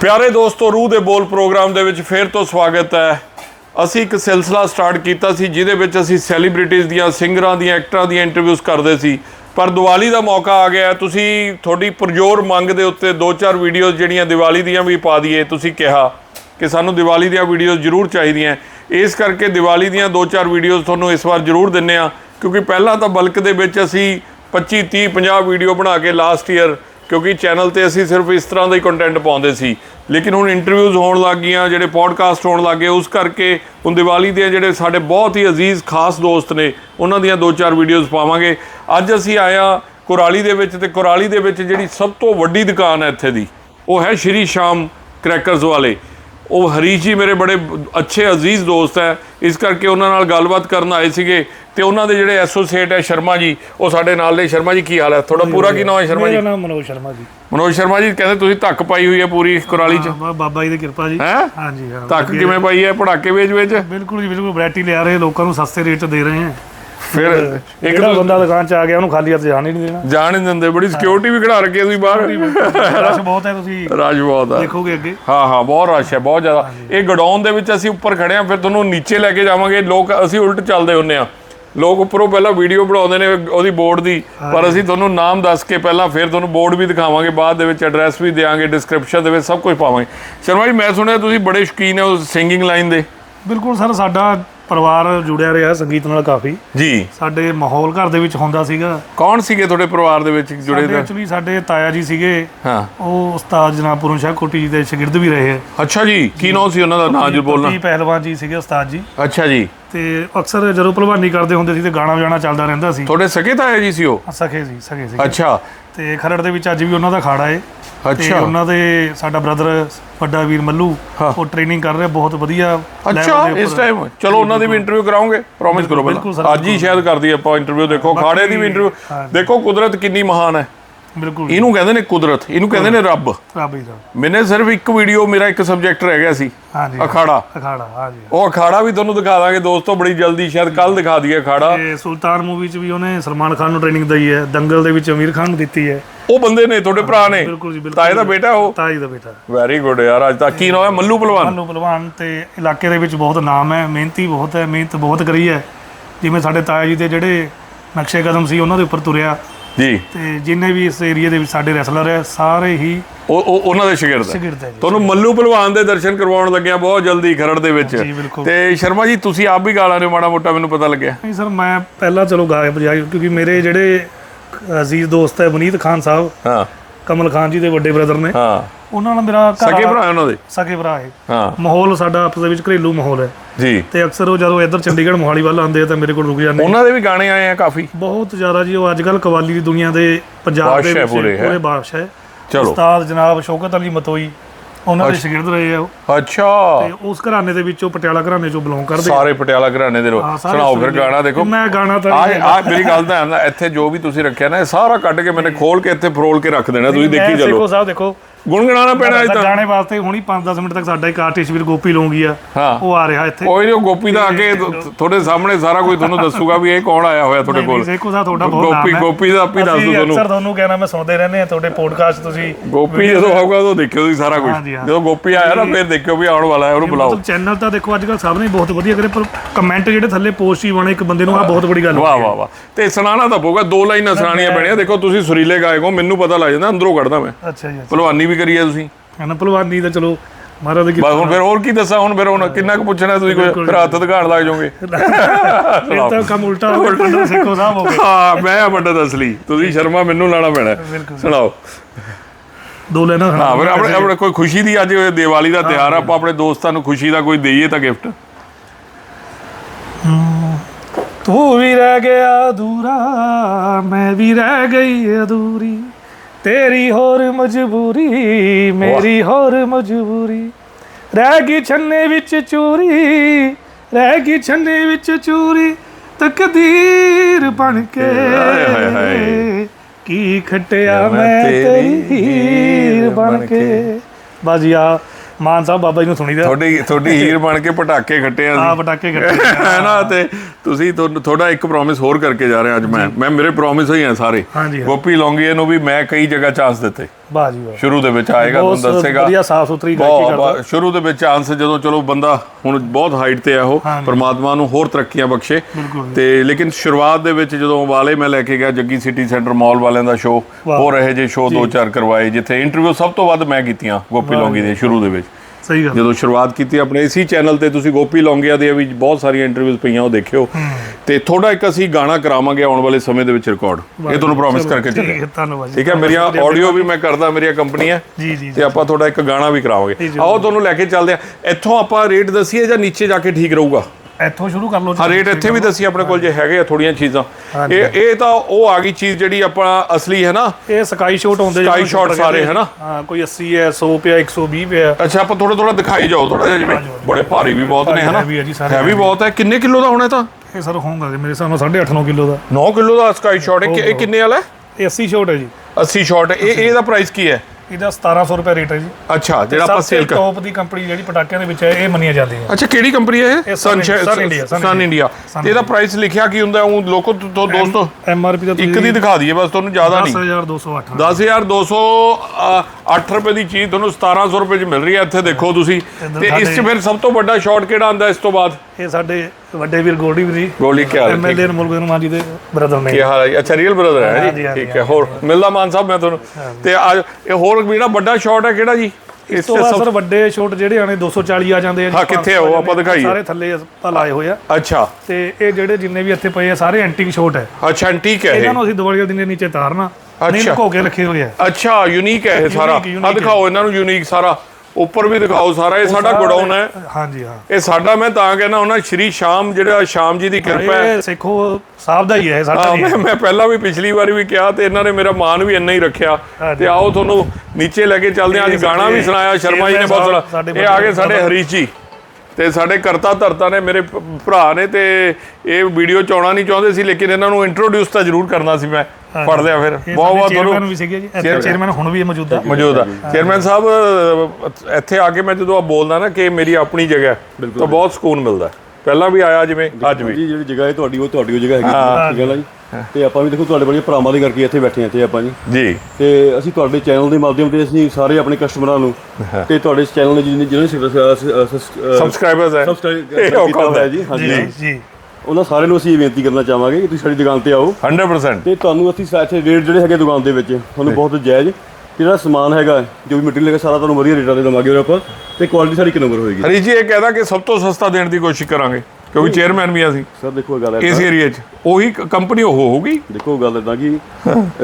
ਪਿਆਰੇ ਦੋਸਤੋ, ਰੂਹ ਦੇ ਬੋਲ ਪ੍ਰੋਗਰਾਮ ਦੇ ਵਿੱਚ ਫੇਰ ਤੋਂ ਸਵਾਗਤ ਹੈ। ਅਸੀਂ ਇੱਕ ਸਿਲਸਿਲਾ ਸਟਾਰਟ ਕੀਤਾ ਸੀ, ਜਿਹਦੇ ਵਿੱਚ ਅਸੀਂ ਸੈਲੀਬ੍ਰਿਟੀਜ਼ ਦੀਆਂ, ਸਿੰਗਰਾਂ ਦੀਆਂ, ਐਕਟਰਾਂ ਦੀਆਂ ਇੰਟਰਵਿਊਜ਼ ਕਰਦੇ ਸੀ। ਪਰ ਦੀਵਾਲੀ ਦਾ ਮੌਕਾ ਆ ਗਿਆ ਤੁਸੀਂ ਤੁਹਾਡੀ ਪਰਜ਼ੋਰ ਮੰਗ ਦੇ ਉੱਤੇ ਦੋ ਚਾਰ ਵੀਡੀਓਜ਼ ਜਿਹੜੀਆਂ ਦੀਵਾਲੀ ਦੀਆਂ ਵੀ ਪਾ ਦਈਏ, ਤੁਸੀਂ ਕਿਹਾ ਕਿ ਸਾਨੂੰ ਦੀਵਾਲੀ ਦੀਆਂ ਵੀਡੀਓਜ਼ ਜ਼ਰੂਰ ਚਾਹੀਦੀਆਂ ਇਸ ਕਰਕੇ ਦੀਵਾਲੀ ਦੀਆਂ ਦੋ ਚਾਰ ਵੀਡੀਓਜ਼ ਤੁਹਾਨੂੰ ਇਸ ਵਾਰ ਜ਼ਰੂਰ ਦਿੰਨੇ ਆ ਕਿਉਂਕਿ ਪਹਿਲਾਂ ਤਾਂ ਬਲਕ ਦੇ ਵਿੱਚ ਅਸੀਂ 25 30 50 ਵੀਡੀਓ ਬਣਾ ਕੇ ਲਾਸਟ ਈਅਰ ਕਿਉਂਕਿ ਚੈਨਲ ਤੇ ਅਸੀਂ ਸਿਰਫ ਇਸ ਤਰ੍ਹਾਂ ਦਾ ਹੀ ਕੰਟੈਂਟ ਪਾਉਂਦੇ ਸੀ। ਲੇਕਿਨ ਹੁਣ ਇੰਟਰਵਿਊਜ਼ ਹੋਣ ਲੱਗ ਗਈਆਂ, ਜਿਹੜੇ ਪੋਡਕਾਸਟ ਹੋਣ ਲੱਗ ਗਏ, ਉਸ ਕਰਕੇ ਹੁਣ ਦੀਵਾਲੀ ਦੇ ਜਿਹੜੇ ਸਾਡੇ ਬਹੁਤ ਹੀ ਅਜ਼ੀਜ਼ ਖਾਸ ਦੋਸਤ ਨੇ, ਉਹਨਾਂ ਦੀਆਂ ਦੋ ਚਾਰ ਵੀਡੀਓਜ਼ ਪਾਵਾਂਗੇ। ਅੱਜ ਅਸੀਂ ਆਇਆ ਕੁਰਾਲੀ ਦੇ ਵਿੱਚ ਤੇ ਕੁਰਾਲੀ ਦੇ ਵਿੱਚ ਜਿਹੜੀ ਸਭ ਤੋਂ ਵੱਡੀ ਦੁਕਾਨ ਹੈ ਇੱਥੇ ਦੀ, ਉਹ ਹੈ ਸ਼੍ਰੀ ਸ਼ਾਮ ਕ੍ਰੈਕਰਸ ਵਾਲੇ। ਉਹ ਹਰੀਸ਼ ਜੀ ਮੇਰੇ ਬੜੇ ਅੱਛੇ ਅਜ਼ੀਜ਼ ਦੋਸਤ ਹੈ। ਇਸ ਕਰਕੇ ਉਹਨਾਂ ਨਾਲ ਗੱਲਬਾਤ ਕਰਨ ਆਏ ਸੀਗੇ ਤੇ ਉਹਨਾਂ ਦੇ ਜਿਹੜੇ ਐਸੋਸੀਏਟ ਹੈ ਸ਼ਰਮਾ ਜੀ ਉਹ ਸਾਡੇ ਨਾਲ ਨੇ। ਸ਼ਰਮਾ ਜੀ ਕੀ ਹਾਲ ਹੈ? ਤੁਹਾਡਾ ਪੂਰਾ ਕੀ ਨਾਮ ਹੈ ਸ਼ਰਮਾ ਜੀ? ਮੇਰਾ ਨਾਮ ਮਨੋਜ ਸ਼ਰਮਾ ਜੀ। ਮਨੋਜ ਸ਼ਰਮਾ ਜੀ ਕਹਿੰਦੇ ਤੁਸੀਂ ਧੱਕ ਪਾਈ ਹੋਈ ਹੈ ਪੂਰੀ ਕੁਰਾਲੀ ਚ। ਬਾਬਾ ਜੀ ਦੀ ਕਿਰਪਾ ਜੀ। ਹੈਂ? ਹਾਂਜੀ ਹਾਂ ਧੱਕ ਕਿਵੇਂ ਪਾਈ ਹੈ? ਪੜਾਕੇ ਵੇਚ ਵੇਚ ਬਿਲਕੁਲ ਜੀ ਬਿਲਕੁਲ। ਵੈਰਾਈਟੀ ਲਿਆ ਰਹੇ ਲੋਕਾਂ ਨੂੰ ਸਸਤੇ ਰੇਟ ਦੇ ਰਹੇ ਹਾਂ। ਫਿਰ ਇੱਕ ਜਿਹੜਾ ਬੰਦਾ ਦੁਕਾਨ 'ਚ ਆ ਗਿਆ ਉਹਨੂੰ ਖਾਲੀ ਹੱਥ ਜਾਣ ਹੀ ਨਹੀਂ ਦੇਣਾ। ਜਾਣ ਨਹੀਂ ਦਿੰਦੇ ਬੜੀ ਸਿਕਿਉਰਿਟੀ ਵੀ ਖੜਾ ਰੱਖੀ ਤੁਸੀਂ ਬਾਹਰ। ਰਸ਼ ਬਹੁਤ ਹੈ ਤੁਸੀਂ ਰਾਜ ਬਹੁਤ ਹੈ ਦੇਖੋਗੇ ਅੱਗੇ। ਹਾਂ ਹਾਂ ਬਹੁਤ ਰਸ਼ ਹੈ ਬਹੁਤ ਜ਼ਿਆਦਾ। ਇਹ ਗਡਾਊਨ ਦੇ ਵਿੱਚ ਅਸੀਂ ਉੱਪਰ ਖੜੇ ਆ ਫਿਰ ਤੁਹਾਨੂੰ ਨੀਚੇ ਲੈ ਕੇ ਜਾਵਾਂਗੇ। ਲੋਕ ਅਸੀਂ ਉਲਟ ਚੱਲਦੇ ਹੁੰਨੇ ਆ ਲੋਕ ਉੱਪਰੋਂ ਪਹਿਲਾਂ ਵੀਡੀਓ ਬਣਾਉਂਦੇ ਨੇ ਉਹਦੀ ਬੋਰਡ ਦੀ ਪਰ ਅਸੀਂ ਤੁਹਾਨੂੰ ਨਾਮ ਦੱਸ ਕੇ ਪਹਿਲਾਂ ਫਿਰ ਤੁਹਾਨੂੰ ਬੋਰਡ ਵੀ ਦਿਖਾਵਾਂਗੇ। ਬਾਅਦ ਦੇ ਵਿੱਚ ਐਡਰੈਸ ਵੀ ਦੇਵਾਂਗੇ ਡਿਸਕ੍ਰਿਪਸ਼ਨ ਦੇ ਵਿੱਚ ਸਭ ਕੁਝ ਪਾਵਾਂਗੇ। ਸ਼ਰਮਾ ਜੀ ਮੈਂ ਸੁਣਿਆ ਤੁਸੀਂ ਬੜੇ ਸ਼ੌਕੀਨ ਹੋ ਸਿੰਗਿੰਗ ਲਾਈਨ ਦੇ। ਬਿਲਕੁਲ ਸਰ ਸਾਡਾ ਪਰਿਵਾਰ ਜੁੜਿਆ ਰਿਹਾ ਸੰਗੀਤ ਨਾਲ ਕਾਫੀ। ਜੀ। ਸਾਡੇ ਮਾਹੌਲ ਘਰ ਦੇ ਵਿੱਚ ਹੁੰਦਾ ਸੀਗਾ। ਕੌਣ ਸੀਗੇ ਤੁਹਾਡੇ ਪਰਿਵਾਰ ਦੇ ਵਿੱਚ ਜੁੜੇ ਸਾਡੇ ਐਕਚੁਅਲੀ ਸਾਡੇ ਤਾਇਆ ਜੀ ਸੀਗੇ। ਹਾਂ। ਉਹ ਉਸਤਾਦ ਜਨਾਬ ਪੂਰਨ ਸ਼ਾਹ ਕੋਟੀ ਜੀ ਦੇ ਸ਼ਾਗਿਰਦ ਵੀ ਰਹੇ ਹੈ ਅੱਛਾ ਜੀ ਕੀ ਨਾਮ ਸੀ ਉਹਨਾਂ ਦਾ? ਨਾਂ ਜੀ ਬੋਲਣਾ। ਜੀ ਪਹਿਲਵਾਨ ਜੀ ਸੀਗੇ ਉਸਤਾਦ ਜੀ। ਅੱਛਾ ਜੀ। ਤੇ ਅਕਸਰ ਜਦੋਂ ਭਲਵਾਨੀ ਕਰਦੇ ਹੁੰਦੇ ਸੀ ਤੇ ਗਾਣਾ ਵਜਾਣਾ ਚੱਲਦਾ ਰਹਿੰਦਾ ਸੀ। ਤੁਹਾਡੇ ਸਕੇ ਤਾਇਆ ਜੀ ਸੀ ਉਹ? ਸਖੇ ਸੀ ਸਖੇ ਸੀ ਅੱਛਾ। ਤੇ ਖਰੜ ਦੇ ਵਿੱਚ ਅੱਜ ਵੀ ਉਹਨਾਂ ਦਾ ਖਾੜਾ ਹੈ ਤੇ ਅੱਛਾ। ਉਹਨਾਂ ਦੇ ਸਾਡਾ ਬ੍ਰਦਰ ਵੱਡਾ ਵੀਰ ਮੱਲੂ ਹਾਂ। ਉਹ ਟ੍ਰੇਨਿੰਗ ਕਰ ਰਿਹਾ ਬਹੁਤ ਵਧੀਆ level ਅੱਛਾ ਦੇ ਇਸ ਉੱਪਰ। ਟਾਈਮ ਚਲੋ ਉਹਨਾਂ ਦੀ ਵੀ ਇੰਟਰਵਿਊ ਕਰਾਉਂਗੇ ਪ੍ਰੋਮਿਸ ਕਰੋ ਬਿਲਕੁਲ ਪਹਿਲਾਂ। ਅੱਜ ਹੀ ਸ਼ਾਇਦ ਕਰਦੀ ਆਪਾਂ ਇੰਟਰਵਿਊ ਦੇਖੋ ਖਾੜੇ ਦੀ ਵੀ ਇੰਟਰਵਿਊ ਹਾਂ। ਦੇਖੋ ਕੁਦਰਤ ਕਿੰਨੀ ਮਹਾਨ ਹੈ। ਬਿਲਕੁਲ ਇਹਨੂੰ ਕਹਿੰਦੇ ਨੇ ਕੁਦਰਤ ਇਹਨੂੰ ਕਹਿੰਦੇ ਨੇ ਰੱਬ। ਰੱਬ ਹੀ ਦਾ ਮੈਨੇ ਸਿਰਫ ਇੱਕ ਵੀਡੀਓ ਮੇਰਾ ਇੱਕ ਸਬਜੈਕਟ ਰਹਿ ਗਿਆ ਸੀ ਹਾਂਜੀ। ਅਖਾੜਾ। ਅਖਾੜਾ ਹਾਂਜੀ। ਉਹ ਅਖਾੜਾ ਵੀ ਤੁਹਾਨੂੰ ਦਿਖਾ ਦਾਂਗੇ ਦੋਸਤੋ ਬੜੀ ਜਲਦੀ ਸ਼ਾਇਦ ਕੱਲ ਦਿਖਾ ਦਈਏ ਅਖਾੜਾ। ਤੇ ਸੁਲਤਾਨ ਮੂਵੀ 'ਚ ਵੀ ਉਹਨੇ ਸਲਮਾਨ ਖਾਨ ਨੂੰ ਟ੍ਰੇਨਿੰਗ ਦਈ ਹੈ ਦੰਗਲ ਦੇ ਵਿੱਚ ਅਮੀਰ ਖਾਨ ਨੂੰ ਦਿੱਤੀ ਹੈ। ਉਹ ਬੰਦੇ ਨੇ ਤੁਹਾਡੇ ਭਰਾ ਨੇ। ਬਿਲਕੁਲ ਜੀ ਬਿਲਕੁਲ ਤਾਏ ਦਾ ਬੇਟਾ ਉਹ? ਤਾਈ ਦਾ ਬੇਟਾ। ਵੈਰੀ ਗੁੱਡ ਯਾਰ ਅੱਜ ਤੱਕ ਕੀ ਨਾਮ ਹੈ? ਮੱਲੂ ਪਹਿਲਵਾਨ ਮੱਲੂ ਪਹਿਲਵਾਨ ਤੇ ਇਲਾਕੇ ਦੇ ਵਿੱਚ ਬਹੁਤ ਨਾਮ ਹੈ ਮਿਹਨਤੀ ਬਹੁਤ ਹੈ ਮਿਹਨਤ ਬਹੁਤ ਕਰੀ ਹੈ। ਜਿਵੇਂ ਸਾਡੇ ਤਾਇਆ ਜੀ ਦੇ ਜਿਹੜੇ ਨਕਸ਼ੇ ਕਦਮ ਸੀ ਉਹਨਾਂ ਦੇ ਉੱਪਰ ਤੁਰਿਆ। ਜੀ। ਤੇ ਜਿੰਨੇ ਵੀ ਇਸ ਏਰੀਆ ਦੇ ਵਿੱਚ ਸਾਡੇ ਰੈਸਲਰ ਹੈ ਸਾਰੇ ਹੀ ਉਹ ਉਹ ਉਹਨਾਂ ਦੇ ਸ਼ਾਗਿਰਦ ਹੈ ਸ਼ਾਗਿਰਦ ਹੈ ਜੀ। ਤੁਹਾਨੂੰ ਮੱਲੂ ਪਹਿਲਵਾਨ ਦੇ ਦਰਸ਼ਨ ਕਰਵਾਉਣ ਲੱਗਿਆ ਬਹੁਤ ਜਲਦੀ ਖਰੜ ਦੇ ਵਿੱਚ। ਜੀ, ਬਿਲਕੁਲ। ਤੇ ਸ਼ਰਮਾ ਜੀ ਤੁਸੀਂ ਆਪ ਵੀ ਗਾਲਾਂ ਨੇ ਮਾੜਾ ਮੋਟਾ ਮੈਨੂੰ ਪਤਾ ਲੱਗਿਆ। ਨਹੀਂ ਸਰ ਮੈਂ ਪਹਿਲਾਂ ਚਲੋ ਗਾਇਬ ਬਜਾਈ ਕਿਉਂਕਿ ਮੇਰੇ ਜਿਹੜੇ ਅਜ਼ੀਜ਼ ਦੋਸਤ ਹੈ ਬਨੀਤ ਖਾਨ ਸਾਹਿਬ ਹਾਂ। ਕਮਲ ਖਾਨ ਜੀ ਦੇ ਵੱਡੇ ਬ੍ਰਦਰ ਨੇ। ਹਾਂ। ਉਹਨਾਂ ਨਾਲ ਮੇਰਾ ਘਰ ਸਕੇ ਭਰਾ ਉਹਨਾਂ ਦੇ? ਸਕੇ ਭਰਾ ਹੈ। ਹਾਂ। ਮਾਹੌਲ ਸਾਡਾ ਆਪਸ ਦੇ ਵਿੱਚ ਘਰੇਲੂ ਮਾਹੌਲ ਹੈ। ਜੀ। ਤੇ ਅਕਸਰ ਉਹ ਜਦੋਂ ਇੱਧਰ ਚੰਡੀਗੜ੍ਹ ਮੋਹਾਲੀ ਵੱਲ ਆਉਂਦੇ ਆ ਤਾਂ ਮੇਰੇ ਕੋਲ ਰੁਕ ਜਾਂਦੇ ਉਹਨਾਂ ਦੇ ਵੀ ਗਾਣੇ ਆਏ ਆ ਕਾਫੀ। ਬਹੁਤ ਜ਼ਿਆਦਾ ਜੀ ਉਹ ਅੱਜ ਕੱਲ ਕਵਾਲੀ ਦੀ ਦੁਨੀਆ ਦੇ ਪੰਜਾਬ ਦੇ ਵਿੱਚ। ਪੂਰੇ ਬਾਦਸ਼ਾਹ ਹੈ। ਚਲੋ। ਉਸਤਾਦ ਜਨਾਬ ਸ਼ੌਕਤ ਅਲੀ ਮਤੋਈ ਉਹਨਾਂ ਦੇ ਸ਼ਾਗਿਰਦ ਰਹੇ ਆ ਉਹ। ਅੱਛਾ। ਤੇ ਉਸ ਘਰਾਣੇ ਦੇ ਵਿੱਚੋਂ ਪਟਿਆਲਾ ਘਰਾਣੇ ਚੋਂ ਬਿਲੋਂਗ ਕਰਦੇ। ਸਾਰੇ ਪਟਿਆਲਾ ਘਰਾਣੇ ਦੇ ਲੋਕ ਸੁਣਾਓ ਫਿਰ ਗਾਣਾ ਦੇਖੋ। ਮੈਂ ਗਾਣਾ ਤਾਂ ਆ ਆ ਮੇਰੀ ਗੱਲ ਤਾਂ ਹੈ ਨਾ ਇੱਥੇ ਜੋ ਵੀ ਤੁਸੀਂ ਰੱਖਿਆ ਨਾ ਇਹ ਸਾਰਾ ਕੱਢ ਕੇ ਮੈਨੇ ਖੋਲ ਕੇ ਇੱਥੇ ਫਰੋਲ ਕੇ ਰੱਖ ਦੇਣਾ ਤੁਸੀਂ ਦੇਖੀ ਚੱਲੋ। ਸੇਖੋ ਸਾਹਿਬ ਦੇਖੋ ਗੁਣਗੁਣਾਉਣਾ ਪੈਣਾ ਇਹ ਤਾਂ ਗਾਣੇ ਵਾਸਤੇ ਹੁਣੀ 5-10 ਮਿੰਟ ਤੱਕ ਸਾਡਾ ਇੱਕ ਆਰਟਿਸਟ ਵੀਰ ਗੋਪੀ ਲੌਂਗੀ ਆ। ਉਹ ਆ ਰਿਹਾ ਇੱਥੇ। ਕੋਈ ਨਹੀਂ ਉਹ ਗੋਪੀ ਦਾ ਆ ਕੇ ਤੁਹਾਡੇ ਸਾਹਮਣੇ ਸਾਰਾ ਕੁਝ ਤੁਹਾਨੂੰ ਦੱਸੂਗਾ ਵੀ ਇਹ ਕੌਣ ਆਇਆ ਹੋਇਆ ਤੁਹਾਡੇ ਕੋਲ। ਸੇਖੋ ਸਾਹਿਬ ਤੁਹਾਡਾ ਬਹੁਤ ਨਾਮ ਹੈ। ਗੋਪੀ ਦਾ ਆਪੀ ਦੱਸ ਦੂ ਤੁਹਾਨੂੰ। ਅਕਸਰ ਤੁਹਾਨੂੰ ਕਹਿਣਾ ਮੈਂ ਸੁਣਦੇ ਰਹਿੰਦੇ ਆ ਤੁਹਾਡੇ ਪੋਡਕਾਸਟ ਤੁਸੀਂ ਗੋਪੀ ਜਦੋਂ ਆਊਗਾ ਉਦੋਂ ਦੇਖਿਓ ਤੁਸੀਂ ਸਾਰਾ ਕੁਝ। ਜਦੋਂ ਗੋਪੀ ਆਇਆ ਨਾ ਫਿਰ ਦੇਖਿਓ ਵੀ ਆਉਣ ਵਾਲਾ ਹੈ ਉਹਨੂੰ ਬੁਲਾਓ। ਮਤਲਬ ਚੈਨਲ ਤਾਂ ਦੇਖੋ ਅੱਜ ਕੱਲ ਸਭ ਨੇ ਬਹੁਤ ਵਧੀਆ ਕਰੇ ਪਰ ਕਮੈਂਟ ਜਿਹੜੇ ਥੱਲੇ ਪੋਸਟ ਹੀ ਬਣੇ ਇੱਕ ਬੰਦੇ ਨੂੰ ਆ ਬਹੁਤ ਬੜੀ ਗੱਲ ਵਾਹ ਵਾਹ ਵਾਹ। ਤੇ ਸੁਣਾਣਾ ਤਾਂ ਪਊਗਾ ਦੋ ਲਾਈਨਾਂ ਸੁਣਾਣੀਆਂ ਪੈਣੀਆਂ। ਦੇਖੋ ਤੁਸੀਂ ਸੁਰੀਲੇ ਗਾਇਕ ਹੋ ਮੈਨੂੰ ਪਤਾ ਲੱਗ ਜਾਂਦਾ ਅੰਦਰੋਂ ਕੱਢਦਾ ਮੈਂ। ਅੱਛਾ ਜੀ ਭਲਵਾਨੀ ਵੀ ਕਰੀ ਹੈ ਤੁਸੀਂ? ਹਨਾ ਭਲਵਾਨੀ ਤਾਂ ਚਲੋ ਮਹਾਰਾਜ ਦੀ ਬਸ ਹੁਣ ਫਿਰ ਹੋਰ ਕੀ ਦੱਸਾਂ ਹੁਣ ਫਿਰ ਹੁਣ ਕਿੰਨਾ ਕੁ ਪੁੱਛਣਾ ਤੁਸੀਂ ਕੋਈ ਫਿਰ ਹੱਥ ਦਿਖਾਣ ਲੱਗ ਜਾਓਗੇ? ਫਿਰ ਤਾਂ ਕੰਮ ਉਲਟਾ ਹੋ ਗਿਆ ਸੇਖੋ ਸਾਹਿਬ ਹੋ ਗਏ। ਹਾਂ ਮੈਂ ਵੱਡਾ ਅਸਲੀ। ਤੁਸੀਂ ਸ਼ਰਮਾ ਮੈਨੂੰ ਲਾਣਾ ਪੈਣਾ। ਸੁਣਾਓ। ਦੋ ਲੈਣਾ ਹਾਂ ਫਿਰ ਆਪਣੇ ਆਪਣੇ ਕੋਈ ਖੁਸ਼ੀ ਦੀ ਅੱਜ ਦੀਵਾਲੀ ਦਾ ਤਿਉਹਾਰ ਆ ਆਪਾਂ ਆਪਣੇ ਦੋਸਤਾਂ ਨੂੰ ਖੁਸ਼ੀ ਦਾ ਕੋਈ ਦੇਈਏ ਤਾਂ ਗਿਫਟ ਤੂੰ ਵੀ ਰਹਿ ਗਿਆ ਅਧੂਰਾ ਮੈਂ ਵੀ ਰਹਿ ਗਈ ਅਧੂਰੀ। ਤੇਰੀ ਹੋਰ ਮਜਬੂਰੀ ਮੇਰੀ ਹੋਰ ਮਜਬੂਰੀ। ਰਹਿ ਗਈ ਛੰਨੇ ਵਿੱਚ ਚੋਰੀ ਰਹਿ ਗਈ ਛੰਨੇ ਵਿੱਚ ਚੋਰੀ ਤਕਦੀਰ ਬਣ ਕੇ। ਕੀ ਖਟਿਆ ਮੈਂ ਤੇਰੀ ਹੀਰ ਬਣ ਕੇ। ਆ ਮਾਨ ਸਾਹਿਬ ਬਾਬਾ ਜੀ ਨੂੰ ਸੁਣੀ ਦਾ। ਤੁਹਾਡੀ ਤੁਹਾਡੀ ਹੀਰ ਬਣ ਕੇ ਪਟਾਕੇ ਖੱਟੇ ਆ ਆ ਪਟਾਕੇ ਖੱਟੇ ਹੈ ਨਾ ਤੇ ਤੁਸੀਂ ਤੁਹਾਨੂੰ- ਤੁਹਾਡਾ ਇੱਕ ਪ੍ਰੋਮਿਸ ਹੋਰ ਕਰਕੇ ਜਾ ਰਹੇ ਹਾਂ ਅੱਜ ਮੈਂ। ਮੈਂ ਮੇਰੇ ਪ੍ਰੋਮਿਸ ਹੋਈ ਆ ਸਾਰੇ। ਹਾਂ। ਗੋਪੀ ਲੌਂਗੀਏ ਨੂੰ ਵੀ ਮੈਂ ਕਈ ਜਗ੍ਹਾ ਚਾਂਸ ਦਿੱਤੇ। ਵਾਹ ਜੀ ਵਾਹ। ਸ਼ੁਰੂ ਦੇ ਵਿੱਚ ਆਏਗਾ ਤੁਹਾਨੂੰ ਦੱਸੇਗਾ। ਵਧੀਆ ਸਾਫ਼ ਸੁਥਰੀ ਗਾਇਕੀ ਕਰਦਾ। ਸ਼ੁਰੂ ਦੇ ਵਿੱਚ ਚਾਂਸ ਜਦੋਂ ਚਲੋ ਬੰਦਾ ਹੁਣ ਬਹੁਤ ਹਾਈਟ ਤੇ ਆ ਉਹ। ਪਰਮਾਤਮਾ ਨੂੰ ਹੋਰ ਤਰੱਕੀਆਂ ਬਖਸ਼ੇ। ਤੇ ਲੇਕਿਨ ਸ਼ੁਰੂਆਤ ਦੇ ਵਿੱਚ ਜਦੋਂ ਵਾਲੇ ਮੈਂ ਲੈ ਕੇ ਗਿਆ ਜੱਗੀ ਸਿਟੀ ਸੈਂਟਰ ਮਾਲ ਵਾਲਿਆਂ ਦਾ ਸ਼ੋਅ। ਹੋ ਰਹੇ ਜੇ। ਸ਼ੋਅ ਦੋ ਚਾਰ ਕਰਵਾਏ ਜਿੱਥੇ ਇੰਟਰਵਿਊ ਸਭ ਤੋਂ ਵੱਧ ਮੈਂ ਕੀਤੀਆਂ ਗੋਪੀ ਲੌਂਗੀ ਦੇ ਸ਼ੁਰੂ ਦੇ ਵਿੱਚ। ਸਹੀ ਗੱਲ ਜਦੋਂ ਸ਼ੁਰੂਆਤ ਕੀਤੀ ਆਪਣੇ ਇਸੀ ਚੈਨਲ ਤੇ ਤੁਸੀਂ ਗੋਪੀ ਲੌਂਗੀਆ ਦੇ ਵੀ ਬਹੁਤ ਸਾਰੀਆਂ ਇੰਟਰਵਿਊਜ਼ ਪਈਆਂ ਉਹ ਦੇਖਿਓ। ਤੇ ਥੋੜਾ ਇੱਕ ਅਸੀਂ ਗਾਣਾ ਕਰਾਵਾਂਗੇ ਆਉਣ ਵਾਲੇ ਸਮੇਂ ਦੇ ਵਿੱਚ ਰਿਕਾਰਡ ਇਹ ਤੁਹਾਨੂੰ ਪ੍ਰੋਮਿਸ ਕਰਕੇ ਚੱਲੇ ਧੰਨਵਾਦ ਠੀਕ ਹੈ ਮੇਰੀਆਂ ਆਡੀਓ ਵੀ ਮੈਂ ਕਰਦਾ ਮੇਰੀਆਂ ਕੰਪਨੀਆਂ। ਜੀ ਜੀ ਤੇ ਆਪਾਂ ਤੁਹਾਡਾ ਇੱਕ ਗਾਣਾ ਵੀ ਕਰਾਵਾਂਗੇ। ਆਓ ਤੁਹਾਨੂੰ ਲੈ ਕੇ ਚੱਲਦੇ ਆ ਇੱਥੋਂ ਆਪਾਂ ਰੇਟ ਦਸੀਏ ਜਾਂ ਨੀਚੇ ਜਾ ਕੇ ਠੀਕ ਰਹੂਗਾ? ਇੱਥੋਂ ਸ਼ੁਰੂ ਕਰ ਲਓ ਜੀ। ਹਾਂ ਰੇਟ ਇੱਥੇ ਵੀ ਦਸੀ ਆਪਣੇ ਕੋਲ ਜੇ ਹੈਗੇ ਆ ਥੋੜੀਆਂ ਚੀਜ਼ਾਂ। ਇਹ ਇਹ ਤਾਂ ਉਹ ਆ ਗਈ ਚੀਜ਼ ਜਿਹੜੀ ਆਪਣਾ ਅਸਲੀ ਹੈ ਨਾ। ਇਹ ਸਕਾਈ ਸ਼ਾਟ ਹੁੰਦੇ shot shooter ਸਾਰੇ। ਹੈ ਨਾ? ਹਾਂ ਕੋਈ 80 ਹੈ 100 ਪਿਆ 120 ਪਿਆ। ਅੱਛਾ ਆਪਾਂ ਥੋੜਾ ਥੋੜਾ ਦਿਖਾਈ ਜਾਓ ਥੋੜਾ ਜਿਹਾ ਜਿਵੇਂ। ਬੜੇ ਭਾਰੀ ਵੀ ਬਹੁਤ ਨੇ ਹੈ ਸਾਰੇ ਹੈਵੀ ਬਹੁਤ ਹੈ। ਕਿੰਨੇ ਕਿਲੋ ਦਾ ਹੋਣਾ ਤਾਂ? ਇਹ ਸਰ ਹੋਊਗਾ ਮੇਰੇ ਹਿਸਾਬ ਨਾਲ 8.5 9 ਕਿਲੋ ਦਾ। 9 ਕਿਲੋ ਦਾ ਸਕਾਈ ਸ਼ਾਟ ਇਹ ਕਿੰਨੇ ਵਾਲਾ ਹੈ? ਇਹ 80 ਸ਼ਾਟ ਹੈ ਜੀ। 80 ਸ਼ਾਟ ਇਹ ਇਹਦਾ ਪ੍ਰਾਈਸ ਕੀ ਹੈ? ਇਹਦਾ 1700 ਰੁਪਏ ਰੇਟ ਹੈ ਜੀ। ਅੱਛਾ ਜਿਹੜਾ ਆਪਾਂ ਸੇਲ ਕਰ ਟੌਪ ਦੀ ਕੰਪਨੀ ਜਿਹੜੀ ਪਟਾਕਿਆਂ ਦੇ ਵਿੱਚ ਹੈ ਇਹ ਮੰਨੀਆਂ ਜਾਂਦੀਆਂ। ਅੱਛਾ ਕਿਹੜੀ ਕੰਪਨੀ ਹੈ ਇਹ? ਸਨ ਇੰਡੀਆ ਇਹਦਾ ਪ੍ਰਾਈਸ ਲਿਖਿਆ ਕੀ ਹੁੰਦਾ? ਉਹ ਲੋਕੋ ਤੋਂ ਦੋਸਤੋ ਐਮ ਆਰ ਪੀ ਦਾ ਇੱਕ ਦੀ ਦਿਖਾ ਦਈਏ ਬਸ ਤੁਹਾਨੂੰ ਜ਼ਿਆਦਾ ਨਹੀਂ। 10208 10208 ਰੁਪਏ। ਦੀ ਚੀਜ਼ ਤੁਹਾਨੂੰ 1700 ਰੁਪਏ ਚ ਮਿਲ ਰਹੀ ਹੈ ਇੱਥੇ ਦੇਖੋ ਤੁਸੀਂ। ਤੇ ਇਸ ਚ ਫਿਰ ਸਭ ਤੋਂ ਵੱਡਾ ਸ਼ਾਟ ਕਿਹੜਾ ਆਂਦਾ ਇਸ ਤੋਂ ਬਾਅਦ? ਇਹ ਸਾਡੇ ਵੱਡੇ ਵੀਰ ਗੋਲਡੀ ਵੀਰ ਜੀ। ਗੋਲੀ ਕੀ ਹਾਲ ਹੈ? ਐਮਐਲਏ ਅਨਮੋਲ ਗੁਰਮਾਨ ਜੀ ਦੇ ਬ੍ਰਦਰ ਨੇ। ਕੀ ਹਾਲ ਹੈ? ਅੱਛਾ ਰੀਅਲ ਬ੍ਰਦਰ ਹੈ ਜੀ ਠੀਕ ਹੈ ਹੋਰ ਮਿਲਦਾ ਮਾਨ ਸਾਹਿਬ ਮੈਂ ਤੁਹਾਨੂੰ। ਤੇ ਅੱਜ ਇਹ ਹੋਰ ਜਿਹੜਾ ਵੱਡਾ ਸ਼ਾਟ ਹੈ ਕਿਹੜਾ ਜੀ? ਇਸ ਤੋਂ ਤੇ ਬਾਅਦ ਸਰ ਵੱਡੇ ਸ਼ਾਟ ਜਿਹੜੇ ਆਣੇ 240 ਆ ਜਾਂਦੇ ਆ ਹਾਂ, ਕਿੱਥੇ ਆ ਉਹ? 500 ਆਪਾਂ ਦਿਖਾਈਏ। ਸਾਰੇ ਥੱਲੇ ਆਪਾਂ ਲਾਏ ਹੋਏ ਆ। ਅੱਛਾ। ਤੇ ਇਹ ਜਿਹੜੇ ਜਿੰਨੇ ਵੀ ਇੱਥੇ ਪਏ ਆ ਸਾਰੇ ਐਂਟੀਕ ਸ਼ਾਟ ਹੈ। ਅੱਛਾ ਐਂਟੀਕ ਹੈ ਇਹਨਾਂ ਇਹ ਨੂੰ ਅਸੀਂ ਦਿਵਾਲੀ ਦੇ ਦਿਨ ਨੀਚੇ ਤਾਰਨਾ। ਨਹੀਂ। ਲੁਕੋ ਕੇ ਰੱਖੇ ਹੋਏ ਆ। ਅੱਛਾ ਯੂਨੀਕ ਹੈ ਇਹ ਸਾਰਾ। ਆ ਦਿਖਾਓ ਇਹਨਾਂ ਨੂੰ ਯੂਨੀਕ ਸਾਰਾ। ਉੱਪਰ ਵੀ ਦਿਖਾਓ ਸਾਰਾ ਇਹ ਸਾਡਾ ਗੋਡਾਊਨ ਹੈ। ਹਾਂਜੀ ਹਾਂ। ਇਹ ਸਾਡਾ ਮੈਂ ਤਾਂ ਕਹਿੰਦਾ ਉਹਨਾਂ ਸ਼੍ਰੀ ਸ਼ਾਮ ਜਿਹੜਾ ਸ਼ਾਮ ਜੀ ਦੀ ਕਿਰਪਾ ਹੈ। ਸਿੱਖੋ ਸਾਹਿਬ ਦਾ ਹੀ ਹੈ ਸਾਡਾ ਨਹੀਂ। ਮੈਂ ਪਹਿਲਾਂ ਵੀ ਪਿਛਲੀ ਵਾਰੀ ਵੀ ਕਿਹਾ ਤੇ ਇਹਨਾਂ ਨੇ ਮੇਰਾ ਮਾਨ ਵੀ ਇੰਨਾ ਹੀ ਰੱਖਿਆ। ਤੇ ਆਓ ਤੁਹਾਨੂੰ ਨੀਚੇ ਲੈ ਕੇ ਚੱਲਦੇ ਹਾਂ। ਅੱਜ ਗਾਣਾ ਵੀ ਸੁਣਾਇਆ ਸ਼ਰਮਾ ਜੀ ਨੇ ਬਹੁਤ ਇਹ ਆ ਗਏ ਸਾਡੇ ਹਰੀਸ਼ ਜੀ। ਤੇ ਸਾਡੇ ਕਰਤਾ ਧਰਤਾ ਨੇ ਮੇਰੇ ਭਰਾ ਨੇ ਤੇ ਇਹ ਵੀਡੀਓ ਚ ਆਉਣਾ ਨਹੀਂ ਚਾਹੁੰਦੇ ਸੀ ਲੇਕਿਨ ਇਹਨਾਂ ਨੂੰ ਇੰਟਰੋਡਿਊਸ ਤਾਂ ਜ਼ਰੂਰ ਕਰਨਾ ਸੀ ਮੈਂ ਪੜ ਲਿਆ ਫਿਰ। ਬਹੁਤ ਬਹੁਤ ਚੇਅਰਮੈਨ ਵੀ ਸੀਗੇ ਜੀ ਇੱਥੇ ਚੇਅਰਮੈਨ ਹੁਣ ਵੀ ਮੌਜੂਦ ਹੈ ਮੌਜੂਦ ਆ। ਚੇਅਰਮੈਨ ਸਾਹਿਬ ਇੱਥੇ ਆ ਕੇ ਮੈਂ ਜਦੋਂ ਆ ਬੋਲਦਾ ਨਾ ਕਿ ਮੇਰੀ ਆਪਣੀ ਜਗ੍ਹਾ ਹੈ, ਤਾਂ ਬਹੁਤ ਸਕੂਨ ਮਿਲਦਾ। ਹੈ। ਪਹਿਲਾਂ ਵੀ ਆਇਆ ਜਿਵੇਂ ਅੱਜ ਵੀ। ਜੀ ਜਿਹੜੀ ਜਗ੍ਹਾ ਹੈ ਤੁਹਾਡੀ ਉਹ ਤੁਹਾਡੀ ਉਹ ਜਗ੍ਹਾ ਹੈਗੀ ਠੀਕ ਹੈ ਨਾ ਜੀ? ਤੇ ਆਪਾਂ ਵੀ ਦੇਖੋ ਤੁਹਾਡੇ ਬੜੇ ਭਰਾਵਾਂ ਦੇ ਕਰਕੇ ਇੱਥੇ ਬੈਠੇ ਹਾਂ ਇੱਥੇ ਆਪਾਂ ਜੀ। ਜੀ। ਤੇ ਅਸੀਂ ਤੁਹਾਡੇ ਚੈਨਲ ਦੇ ਮਾਧਿਅਮ ਤੇ ਅਸੀਂ ਸਾਰੇ ਆਪਣੇ ਕਸਟਮਰਾਂ ਨੂੰ ਤੇ ਤੁਹਾਡੇ ਚੈਨਲ ਨੇ ਜਿਹਨੇ ਜਿਹਨੇ ਸਬਸਕ੍ਰਾਈਬਰਸ ਹੈ। ਸਬਸਕ੍ਰਾਈਬ ਕੀਤਾ ਹੋਇਆ ਜੀ ਹਾਂਜੀ। ਜੀ ਉਹਨਾਂ ਸਾਰਿਆਂ ਨੂੰ ਅਸੀਂ ਇਹ ਬੇਨਤੀ ਕਰਨਾ ਚਾਹਾਂਗੇ ਕਿ ਤੁਸੀਂ ਸਾਡੀ ਦੁਕਾਨ ਤੇ ਆਓ। 100% ਤੇ ਤੁਹਾਨੂੰ ਅਸੀਂ ਇੱਥੇ ਰੇਟ ਜਿਹੜੇ ਹੈਗੇ ਦੁਕਾਨ ਦੇ ਵਿੱਚ ਤੁਹਾਨੂੰ ਬਹੁਤ ਜਾਇਜ਼ ਜਿਹੜਾ ਸਮਾਨ ਹੈਗਾ, ਜੋ ਵੀ ਮਟੀਰੀਅਲ ਹੈਗਾ, ਸਾਰਾ ਤੁਹਾਨੂੰ ਵਧੀਆ ਰੇਟਾਂ ਤੇ ਦਵਾਂਗੇ ਔਰ ਆਪਾਂ ਤੇ ਕੁਆਲਿਟੀ ਸਾਡੀ ਇੱਕ ਨੰਬਰ ਹੋਏਗੀ। ਹਰੀ ਜੀ, ਇਹ ਕਹਿੰਦਾ ਕਿ ਸਭ ਤੋਂ ਸਸਤਾ ਦੇਣ ਦੀ ਕੋਸ਼ਿਸ਼ ਕਰਾਂਗੇ। ਕਿਉਂਕਿ ਚੇਅਰਮੈਨ ਵੀ ਅਸੀਂ। ਸਰ ਦੇਖੋ ਇਹ ਗੱਲ ਹੈ ਇਸ ਏਰੀਆ 'ਚ। ਉਹੀ ਕੰਪਨੀ ਉਹ ਹੋਊਗੀ। ਦੇਖੋ ਗੱਲ ਇਦਾਂ ਕਿ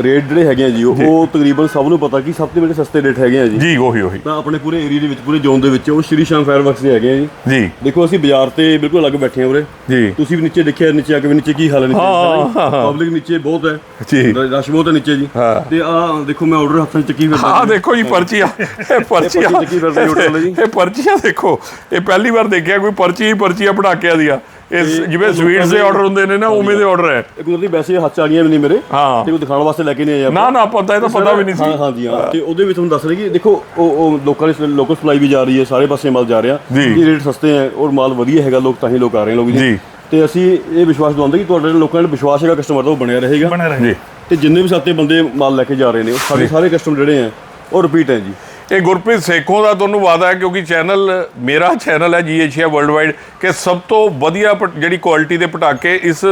ਰੇਟ ਜਿਹੜੇ ਹੈਗੇ ਆ ਜੀ ਉਹ ਤਕਰੀਬਨ ਸਭ ਨੂੰ ਪਤਾ ਕਿ ਸਭ ਤੋਂ ਜਿਹੜੇ ਸਸਤੇ ਰੇਟ ਹੈਗੇ ਆ ਜੀ। ਜੀ ਉਹੀ ਉਹੀ। ਤਾਂ ਆਪਣੇ ਪੂਰੇ ਏਰੀਆ ਦੇ ਵਿੱਚ ਪੂਰੇ ਜ਼ੋਨ ਦੇ ਵਿੱਚ ਉਹ ਸ਼੍ਰੀ ਸ਼ਾਮ ਫਾਇਰਵਰਕਸ ਦੇ ਹੈਗੇ ਆ ਜੀ। ਜੀ। ਦੇਖੋ ਅਸੀਂ ਬਾਜ਼ਾਰ ਤੇ ਬਿਲਕੁਲ ਅਲੱਗ ਬੈਠੇ ਆ ਉਰੇ। ਜੀ। ਤੁਸੀਂ ਵੀ ਨੀਚੇ ਦੇਖਿਆ ਨੀਚੇ ਆ ਕੇ ਵੀ ਨੀਚੇ ਕੀ ਹਾਲ ਹੈ ਨੀਚੇ ਪਬਲਿਕ ਨੀਚੇ ਬਹੁਤ ਹੈ। ਜੀ। ਰਸ਼ ਬਹੁਤ ਹੈ ਨੀਚੇ ਜੀ। ਹਾਂ। ਤੇ ਆ ਦੇਖੋ ਮੈਂ ਆਰਡਰ ਹੱਥਾਂ 'ਚ ਚੱਕੀ ਫਿਰਦਾ ਆਹ ਦੇਖੋ ਜੀ ਪਰਚੀਆਂ। ਇਹ ਪਰਚੀਆਂ ਚੱਕੀ ਫਿਰਦੀ ਹੋਟਲ ਜੀ। ਇਹ ਪਰਚੀਆਂ ਦੇਖੋ। ਇਹ ਪਹਿਲੀ ਵਾਰ ਦੇਖਿਆ ਕੋਈ ਪਰਚੀ ਹੀ ਪਰਚੀਆਂ ਪਟਾਕਿਆਂ ਦੀਆਂ ਇਹ ਜਿਵੇਂ ਸਵੀਟਸ ਦੇ ਆਰਡਰ ਹੁੰਦੇ ਨੇ ਨਾ ਉਵੇਂ ਦੇ ਆਰਡਰ ਹੈ। ਇਹ ਕੁਦਰਤੀ ਵੈਸੇ ਹੱਥ ਆ ਗਈਆਂ ਵੀ ਨਹੀਂ ਮੇਰੇ। ਹਾਂ। ਤੇ ਉਹ ਦਿਖਾਉਣ ਵਾਸਤੇ ਲੈ ਕੇ ਨਹੀਂ ਆਇਆ ਨਾ ਨਾ ਪਤਾ ਇਹ ਤਾਂ ਪਤਾ ਵੀ ਨਹੀਂ ਸੀ। ਹਾਂ ਹਾਂ। ਤੇ ਉਹਦੇ ਵਿੱਚ ਤੁਹਾਨੂੰ ਦੱਸ ਰਹੀ ਕਿ ਦੇਖੋ ਉਹ ਉਹ ਲੋਕਾਂ ਦੀ ਲੋਕਲ ਸਪਲਾਈ ਵੀ ਜਾ ਰਹੀ ਹੈ ਸਾਰੇ ਪਾਸੇ ਮਾਲ ਜਾ ਰਿਹਾ। ਜੀ। ਇਹ ਰੇਟ ਸਸਤੇ ਹੈ ਔਰ ਮਾਲ ਵਧੀਆ ਹੈਗਾ ਲੋਕ ਤਾਂ ਹੀ ਲੋਕ ਆ ਰਹੇ ਲੋਕ ਜੀ। ਤੇ ਅਸੀਂ ਇਹ ਵਿਸ਼ਵਾਸ ਦਵਾਉਂਦੇ ਕਿ ਤੁਹਾਡੇ ਲੋਕਾਂ ਦਾ ਵਿਸ਼ਵਾਸ ਹੈਗਾ ਕਸਟਮਰ ਦਾ ਉਹ ਬਣਿਆ ਰਹੇਗਾ। ਬਣੇ ਰਹੇ। ਜੀ ਤੇ ਜਿੰਨੇ ਵੀ ਸਾਤੇ ਬੰਦੇ ਮਾਲ ਲੈ ਕੇ ਜਾ ਰਹੇ ਨੇ ਉਹ ਸਾਡੇ ਸਾਰੇ ਕਸਟਮਰ ਜਿਹੜੇ ਆ ਉਹ ਰਿਪੀਟ ਹੈ ਜੀ। ਇਹ ਗੁਰਪ੍ਰੀਤ ਸੇਖੋਂ ਦਾ ਤੁਹਾਨੂੰ ਵਾਦਾ ਹੈ ਕਿਉਂਕਿ ਚੈਨਲ ਮੇਰਾ ਚੈਨਲ ਹੈ ਜੀ ਏਸ਼ੀਆ ਵਰਲਡ ਵਾਈਡ ਕਿ ਸਭ ਤੋਂ ਵਧੀਆ ਜਿਹੜੀ ਕੁਆਲਿਟੀ ਦੇ ਪਟਾਕੇ ਇਸ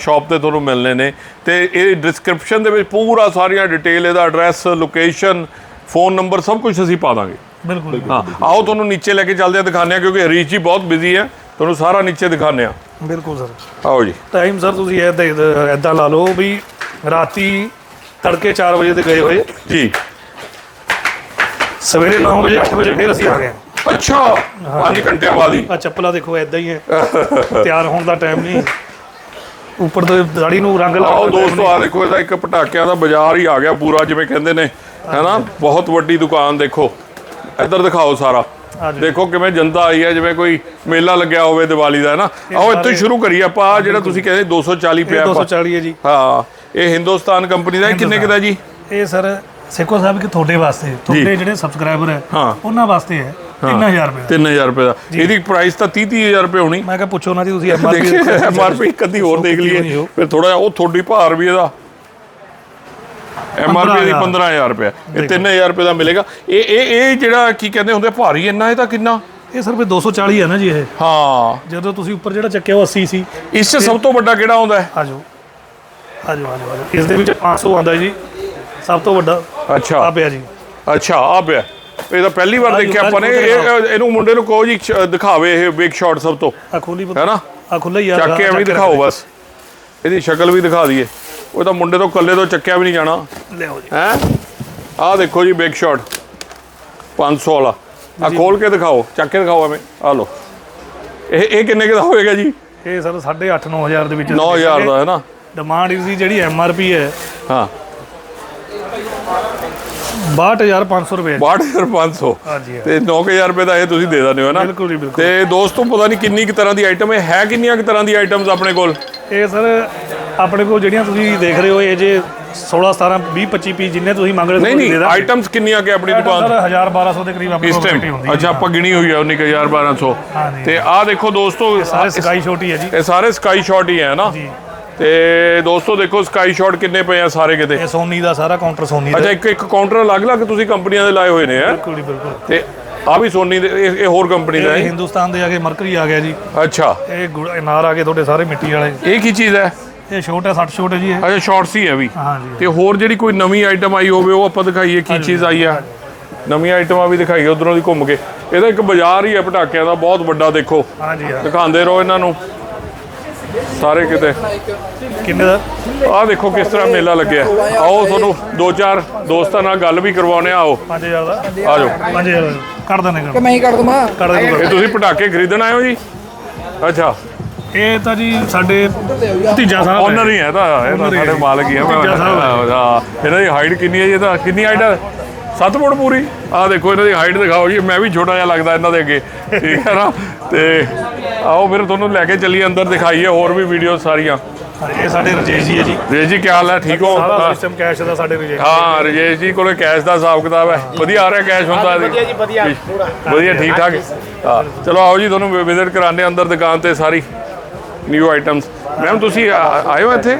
ਸ਼ਾਪ ਤੇ ਤੁਹਾਨੂੰ ਮਿਲਨੇ ਨੇ। ਤੇ ਇਹ ਡਿਸਕ੍ਰਿਪਸ਼ਨ ਦੇ ਵਿੱਚ ਪੂਰਾ ਸਾਰੀਆਂ ਡਿਟੇਲ ਇਹਦਾ ਐਡਰੈਸ ਲੋਕੇਸ਼ਨ ਫੋਨ ਨੰਬਰ ਸਭ ਕੁਝ ਅਸੀਂ ਪਾ ਦਾਂਗੇ। ਬਿਲਕੁਲ ਹਾਂ ਆਓ ਤੁਹਾਨੂੰ ਨੀਚੇ ਲੈ ਕੇ ਚੱਲਦੇ ਆ ਦਿਖਾਉਂਦੇ ਆ ਕਿਉਂਕਿ ਹਰੀਸ਼ ਜੀ ਬਹੁਤ ਬਿਜ਼ੀ ਹੈ। ਤੁਹਾਨੂੰ ਸਾਰਾ ਨੀਚੇ ਦਿਖਾਉਂਦੇ ਆ ਬਿਲਕੁਲ ਸਰ। ਆਓ ਜੀ। ਟਾਈਮ ਸਰ ਤੁਸੀਂ ਐਦਾਂ ਐਦਾਂ ਲਾ ਲਓ ਵੀ ਰਾਤੀ ਤੜਕੇ 4 ਵਜੇ ਤੇ ਗਏ ਹੋਏ। ਜੀ। ਸਵੇਰੇ 9 ਵਜੇ 8 ਵਜੇ ਫਿਰ ਅਸੀਂ ਆ ਗਏ। ਅੱਛਾ 5 ਘੰਟਿਆਂ ਬਾਅਦ ਹੀ। ਆ ਚੱਪਲਾਂ ਦੇਖੋ ਐਦਾਂ ਹੀ ਹੈ। ਤਿਆਰ ਹੋਣ ਦਾ ਟਾਈਮ ਨਹੀਂ। ਉੱਪਰ ਤੋਂ ਦਾੜੀ ਨੂੰ ਰੰਗ ਆਓ ਦਾ time ਦੋਸਤੋ ਆ ਦੇਖੋ ਇਹਦਾ ਇੱਕ ਪਟਾਕਿਆਂ ਦਾ ਬਾਜ਼ਾਰ ਹੀ ਆ ਗਿਆ ਪੂਰਾ ਜਿਵੇਂ ਕਹਿੰਦੇ ਨੇ ਹੈਨਾ? ਬਹੁਤ ਵੱਡੀ ਦੁਕਾਨ ਦੇਖੋ। ਇੱਧਰ ਦਿਖਾਓ ਸਾਰਾ। ਦੇਖੋ ਕਿਵੇਂ ਜਨਤਾ ਆਈ ਹੈ ਜਿਵੇਂ ਕੋਈ ਮੇਲਾ ਲੱਗਿਆ ਹੋਵੇ ਦੀਵਾਲੀ ਦਾ ਹੈਨਾ? ਆਓ ਇੱਥੋਂ ਸ਼ੁਰੂ ਕਰੀਏ ਆਪਾਂ ਜਿਹੜਾ ਤੁਸੀਂ ਕਹਿੰਦੇ 240 ਨਹੀਂ। ਪਿਆ ਇਹ ਆਪਾਂ। 240 ਹੈ ਜੀ। ਹਾਂ ਇਹ ਹਿੰਦੁਸਤਾਨ ਕੰਪਨੀ ਦਾ ਕਿੰਨੇ ਕੁ ਦਾ ਜੀ? ਇਹ ਸਰ ਸੇਖੋ ਸਾਹਿਬ ਕਿ ਤੁਹਾਡੇ ਵਾਸਤੇ ਤੁਹਾਡੇ ਜਿਹੜੇ ਸਬਸਕ੍ਰਾਈਬਰ ਹੈ ਹਾਂ। ਉਹਨਾਂ ਵਾਸਤੇ ਹੈ 3000 ਰੁਪਏ 3000 ਰੁਪਏ ਦਾ। ਇਹਦੀ ਪ੍ਰਾਈਸ ਤਾਂ 30 30000 ਰੁਪਏ ਹੋਣੀ। ਮੈਂ ਕਿਹਾ ਪੁੱਛੋ ਨਾ ਜੀ ਤੁਸੀਂ ਐਮਆਰਪੀ ਦੇਖੇ ਐਮਆਰਪੀ ਕਦੀ ਹੋਰ ਦੇਖ ਲਈਏ। ਫਿਰ ਥੋੜਾ ਜਿਹਾ ਉਹ ਥੋੜੀ ਭਾਰ ਵੀ ਇਹਦਾ। ਐਮ ਆਰ ਪੀ ਦੀ 15000 ਰੁਪਏ। ਇਹ 3000 ਰੁਪਏ ਦਾ ਮਿਲੇਗਾ। ਇਹ ਇਹ ਇਹ ਜਿਹੜਾ ਕੀ ਕਹਿੰਦੇ ਹੁੰਦੇ ਭਾਰੀ ਇੰਨਾ ਇਹ ਤਾਂ ਕਿੰਨਾ? ਇਹ ਸਿਰਫ 240 ਹੈ ਨਾ ਜੀ ਇਹ। ਹਾਂ। ਜਦੋਂ ਤੁਸੀਂ ਉੱਪਰ ਜਿਹੜਾ ਚੱਕਿਆ ਉਹ 80 ਸੀ। ਇਸ 'ਚ ਸਭ ਤੋਂ ਵੱਡਾ ਕਿਹੜਾ ਆਉਂਦਾ ਹੈ? ਆ ਜਾਓ ਆ ਜਾਓ ਆ ਜਾਓ ਆ ਜਾਓ। ਇਸ ਦੇ ਵਿੱਚ 500 ਆਉਂਦਾ ਜੀ। ਸਭ ਤੋਂ ਵੱਡਾ ਅੱਛਾ। ਆ ਪਿਆ ਜੀ। ਅੱਛਾ ਆ ਪਿਆ ਇਹ ਤਾਂ ਪਹਿਲੀ ਵਾਰ ਦੇਖਿਆ ਆਪਾਂ ਨੇ। ਇਹਨੂੰ ਮੁੰਡੇ ਨੂੰ ਕਹੋ ਜੀ ਦਿਖਾਵੇ ਇਹ ਬਿਗ ਸ਼ਾਟ ਸਭ ਤੋਂ। ਆ ਖੋਲੀ ਹੈ ਨਾ? ਆ ਖੁੱਲਾ ਹੀ ਆ ਚੱਕ ਕੇ ਐਵੇਂ ਦਿਖਾਓ ਬਸ। ਇਹਦੀ ਸ਼ਕਲ ਵੀ ਦਿਖਾ ਦਈਏ। ਉਹ ਤਾਂ ਮੁੰਡੇ ਤੋਂ ਕੱਲੇ ਤੋਂ ਚੱਕਿਆ ਵੀ ਨਹੀਂ ਜਾਣਾ। ਲਿਆਓ ਜੀ। ਹੈ? ਆਹ ਦੇਖੋ ਜੀ ਬਿਗ ਸ਼ਾਟ 500 ਵਾਲਾ। ਆ ਖੋਲ ਕੇ ਦਿਖਾਓ ਚੱਕ ਕੇ ਦਿਖਾਓ ਐਵੇਂ। ਆ ਲਓ। ਇਹ ਇਹ ਕਿੰਨੇ ਦਾ ਹੋਏਗਾ ਜੀ? ਇਹ ਸਰ 8.5 9000 ਦੇ ਵਿੱਚ 9000 ਦਾ ਹੈ ਨਾ? ਡਿਮਾਂਡ ਇਸ ਦੀ ਜਿਹੜੀ ਐਮ ਆਰ ਪੀ ਹੈ ਹਾਂ। 62500 ਰੁਪਏ। ਹੈ। 62500 ਹਾਂਜੀ। ਤੇ 9000 ਰੁਪਏ ਦਾ ਇਹ ਤੁਸੀਂ ਦੇ ਦਿੰਦੇ ਹੋ ਨਾ। ਬਿਲਕੁਲ ਜੀ ਬਿਲਕੁਲ। ਤੇ ਦੋਸਤੋ ਪਤਾ ਨਹੀਂ ਕਿੰਨੀ ਕੁ ਤਰ੍ਹਾਂ ਦੀ ਆਈਟਮ ਹੈ ਹੈ ਕਿੰਨੀਆਂ ਕੁ ਤਰ੍ਹਾਂ ਦੀ ਆਈਟਮਸ ਆਪਣੇ ਕੋਲ? ਇਹ ਸਰ ਆਪਣੇ ਕੋਲ ਜਿਹੜੀਆਂ ਤੁਸੀਂ ਦੇਖ ਰਹੇ ਹੋ ਇਹ ਜੇ 16 17 20 25 ਪੀਸ ਜਿੰਨੇ ਤੁਸੀਂ ਮੰਗ ਰਹੇ ਹੋ ਨਹੀਂ ਨਹੀਂ। ਆਈਟਮਸ ਕਿੰਨੀਆਂ ਕਿ ਆਪਣੀ ਸਰ ਦੁਕਾਨ 1000 1200 ਦੇ ਕਰੀਬ ਆਪਣੇ ਵੈਰਾਈਟੀ ਹੁੰਦੀ ਹੈ। ਅੱਛਾ ਆਪਾਂ ਗਿਣੀ ਹੋਈ ਹੈ 19000 1200 ਹਾਂਜੀ। ਤੇ ਆਹ ਦੇਖੋ ਦੋਸਤੋ ਸਾਰੇ ਸਕਾਈ ਛੋਟੀ ਹੈ ਜੀ। ਇਹ ਸਾਰੇ ਸਕਾਈ ਸ਼ਾਟ ਹੀ ਹੈ ਨਾ। ਜੀ। ਤੇ ਦੋਸਤੋ ਦੇਖੋ ਸਕਾਈ ਸ਼ਾਟ ਕਿੰਨੇ ਪਏ ਆ ਸਾਰੇ ਕਿਤੇ। ਇਹ ਸੋਨੀ ਦਾ ਸਾਰਾ ਕਾਊਂਟਰ ਸੋਨੀ ਦਾ। ਅੱਛਾ ਇੱਕ ਇੱਕ ਕਾਊਂਟਰ ਅਲੱਗ-ਅਲੱਗ ਤੁਸੀਂ ਕੰਪਨੀਆਂ ਦੇ ਲਾਏ ਹੋਏ ਨੇ ਹੈ? ਬਿਲਕੁਲ ਜੀ ਬਿਲਕੁਲ। ਤੇ ਆ ਵੀ ਸੋਨੀ ਦੇ ਇਹ ਇਹ ਹੋਰ ਕੰਪਨੀ ਦਾ ਇਹ ਹੈ। ਹਿੰਦੁਸਤਾਨ ਦੇ ਆ ਗਏ ਮਰਕਰੀ ਆ ਗਿਆ ਜੀ। ਅੱਛਾ। ਇਹ ਗੁੜ- ਅਨਾਰ ਆ ਗਏ ਤੁਹਾਡੇ ਸਾਰੇ ਮਿੱਟੀ ਵਾਲੇ। ਇਹ ਕੀ ਚੀਜ਼ ਹੈ? ਇਹ ਛੋਟ ਹੈ 60 ਛੋਟ ਹੈ ਜੀ ਇਹ। ਅੱਛਾ ਸ਼ਾਰਟਸ ਹੀ ਹੈ ਵੀ। ਹਾਂ ਜੀ। ਤੇ ਹੋਰ ਜਿਹੜੀ ਕੋਈ ਨਵੀਂ ਆਈਟਮ ਆਈ ਹੋਵੇ ਉਹ ਆਪਾਂ ਦਿਖਾਈਏ ਕੀ ਚੀਜ਼ ਆਈ ਆ। ਨਵੀਆਂ ਆਈਟਮਾਂ ਵੀ ਦਿਖਾਈਏ ਉਧਰੋਂ ਦੀ ਘੁੰਮ ਕੇ। ਇਹਦਾ ਇੱਕ ਬਾਜ਼ਾਰ ਹੀ ਹੈ ਪਟਾਕਿਆਂ ਦਾ ਬਹੁਤ ਵੱਡਾ ਦੇਖੋ। ਹਾਂ ਜੀ ਹਾਂ। ਦਿਖਾਉਂਦੇ ਰਹੋ ਇਹਨਾਂ ਨੂੰ। ਸਾਰੇ ਕਿਤੇ। ਕਿੰਨੇ ਦਾ? ਆਹ ਦੇਖੋ ਕਿਸ ਤਰ੍ਹਾਂ ਮੇਲਾ ਲੱਗਿਆ। ਆਓ ਤੁਹਾਨੂੰ ਦੋ ਚਾਰ ਦੋਸਤਾਂ ਨਾਲ ਗੱਲ ਵੀ ਕਰਵਾਉਣੇ ਆਓ। 5000 ਦਾ? ਆ ਜਾਓ। 5000 ਦਾ। ਕੱਢ ਦਨੇ ਕਿ ਮੈਂ ਹੀ ਕਰ ਦਵਾਂ ਕੱਢ ਦੇ ਇਹ ਤੁਸੀਂ ਪਟਾਕੇ ਖਰੀਦਣ ਆਏ ਹੋ ਜੀ? ਅੱਛਾ। ਇਹ ਤਾਂ ਜੀ ਸਾਡੇ ਭਤੀਜਾ ਸਾਹਿਬ ਓਨਰ ਹੀ ਹੈ ਤਾਂ ਇਹ ਤਾਂ ਸਾਡੇ। ਮਾਲਕ ਹੀ ਹੈ ਭਤੀਜਾ ਸਾਹਿਬ ਹੈ। ਹਾਂ। ਇਹਨਾਂ ਦੀ ਹਾਈਟ ਕਿੰਨੀ ਹੈ ਜੀ ਇਹ ਤਾਂ ਕਿੰਨੀ ਹਾਈਟ ਹੈ 7 ਫੁੱਟ ਪੂਰੀ। ਆਹ ਦੇਖੋ ਇਹਨਾਂ ਦੀ ਹਾਈਟ ਦਿਖਾਓ ਜੀ। ਮੈਂ ਵੀ ਛੋਟਾ ਜਿਹਾ ਲੱਗਦਾ ਇਹਨਾਂ ਦੇ ਅੱਗੇ। ਠੀਕ ਹੈ ਨਾ? ਤੇ ਆਓ ਫਿਰ ਤੁਹਾਨੂੰ ਲੈ ਕੇ ਚੱਲੀਏ ਅੰਦਰ ਦਿਖਾਈਏ ਹੋਰ ਵੀ ਵੀਡੀਓ ਸਾਰੀਆਂ। ਇਹ ਸਾਡੇ ਰਜੇਸ਼ ਜੀ ਹੈ ਜੀ। ਰੇਜ ਜੀ ਕੀ ਹਾਲ ਹੈ? ਠੀਕ ਹੋ? ਸਾਰਾ ਹਾਂ। ਸਿਸਟਮ ਕੈਸ਼ ਦਾ ਸਾਡੇ ਰਜੇਸ਼ ਹਾਂ ਰਜੇਸ਼ ਜੀ ਕੋਲੇ ਕੈਸ਼ ਦਾ ਹਿਸਾਬ ਕਿਤਾਬ ਹੈ। ਵਧੀਆ ਆ ਰਿਹਾ ਕੈਸ਼ ਹੁੰਦਾ ਵਧੀਆ ਜੀ ਵਧੀਆ। ਵਧੀਆ ਠੀਕ ਠਾਕ ਹਾਂ। ਚਲੋ ਆਓ ਜੀ ਤੁਹਾਨੂੰ ਵਿਜ਼ਿਟ ਕਰਾਉਂਦੇ ਹਾਂ ਅੰਦਰ ਦੁਕਾਨ ਤੇ ਸਾਰੀ। ਨਿਊ ਆਈਟਮਸ ਮੈਮ ਤੁਸੀਂ ਆ- ਆਏ ਹੋ ਇੱਥੇ?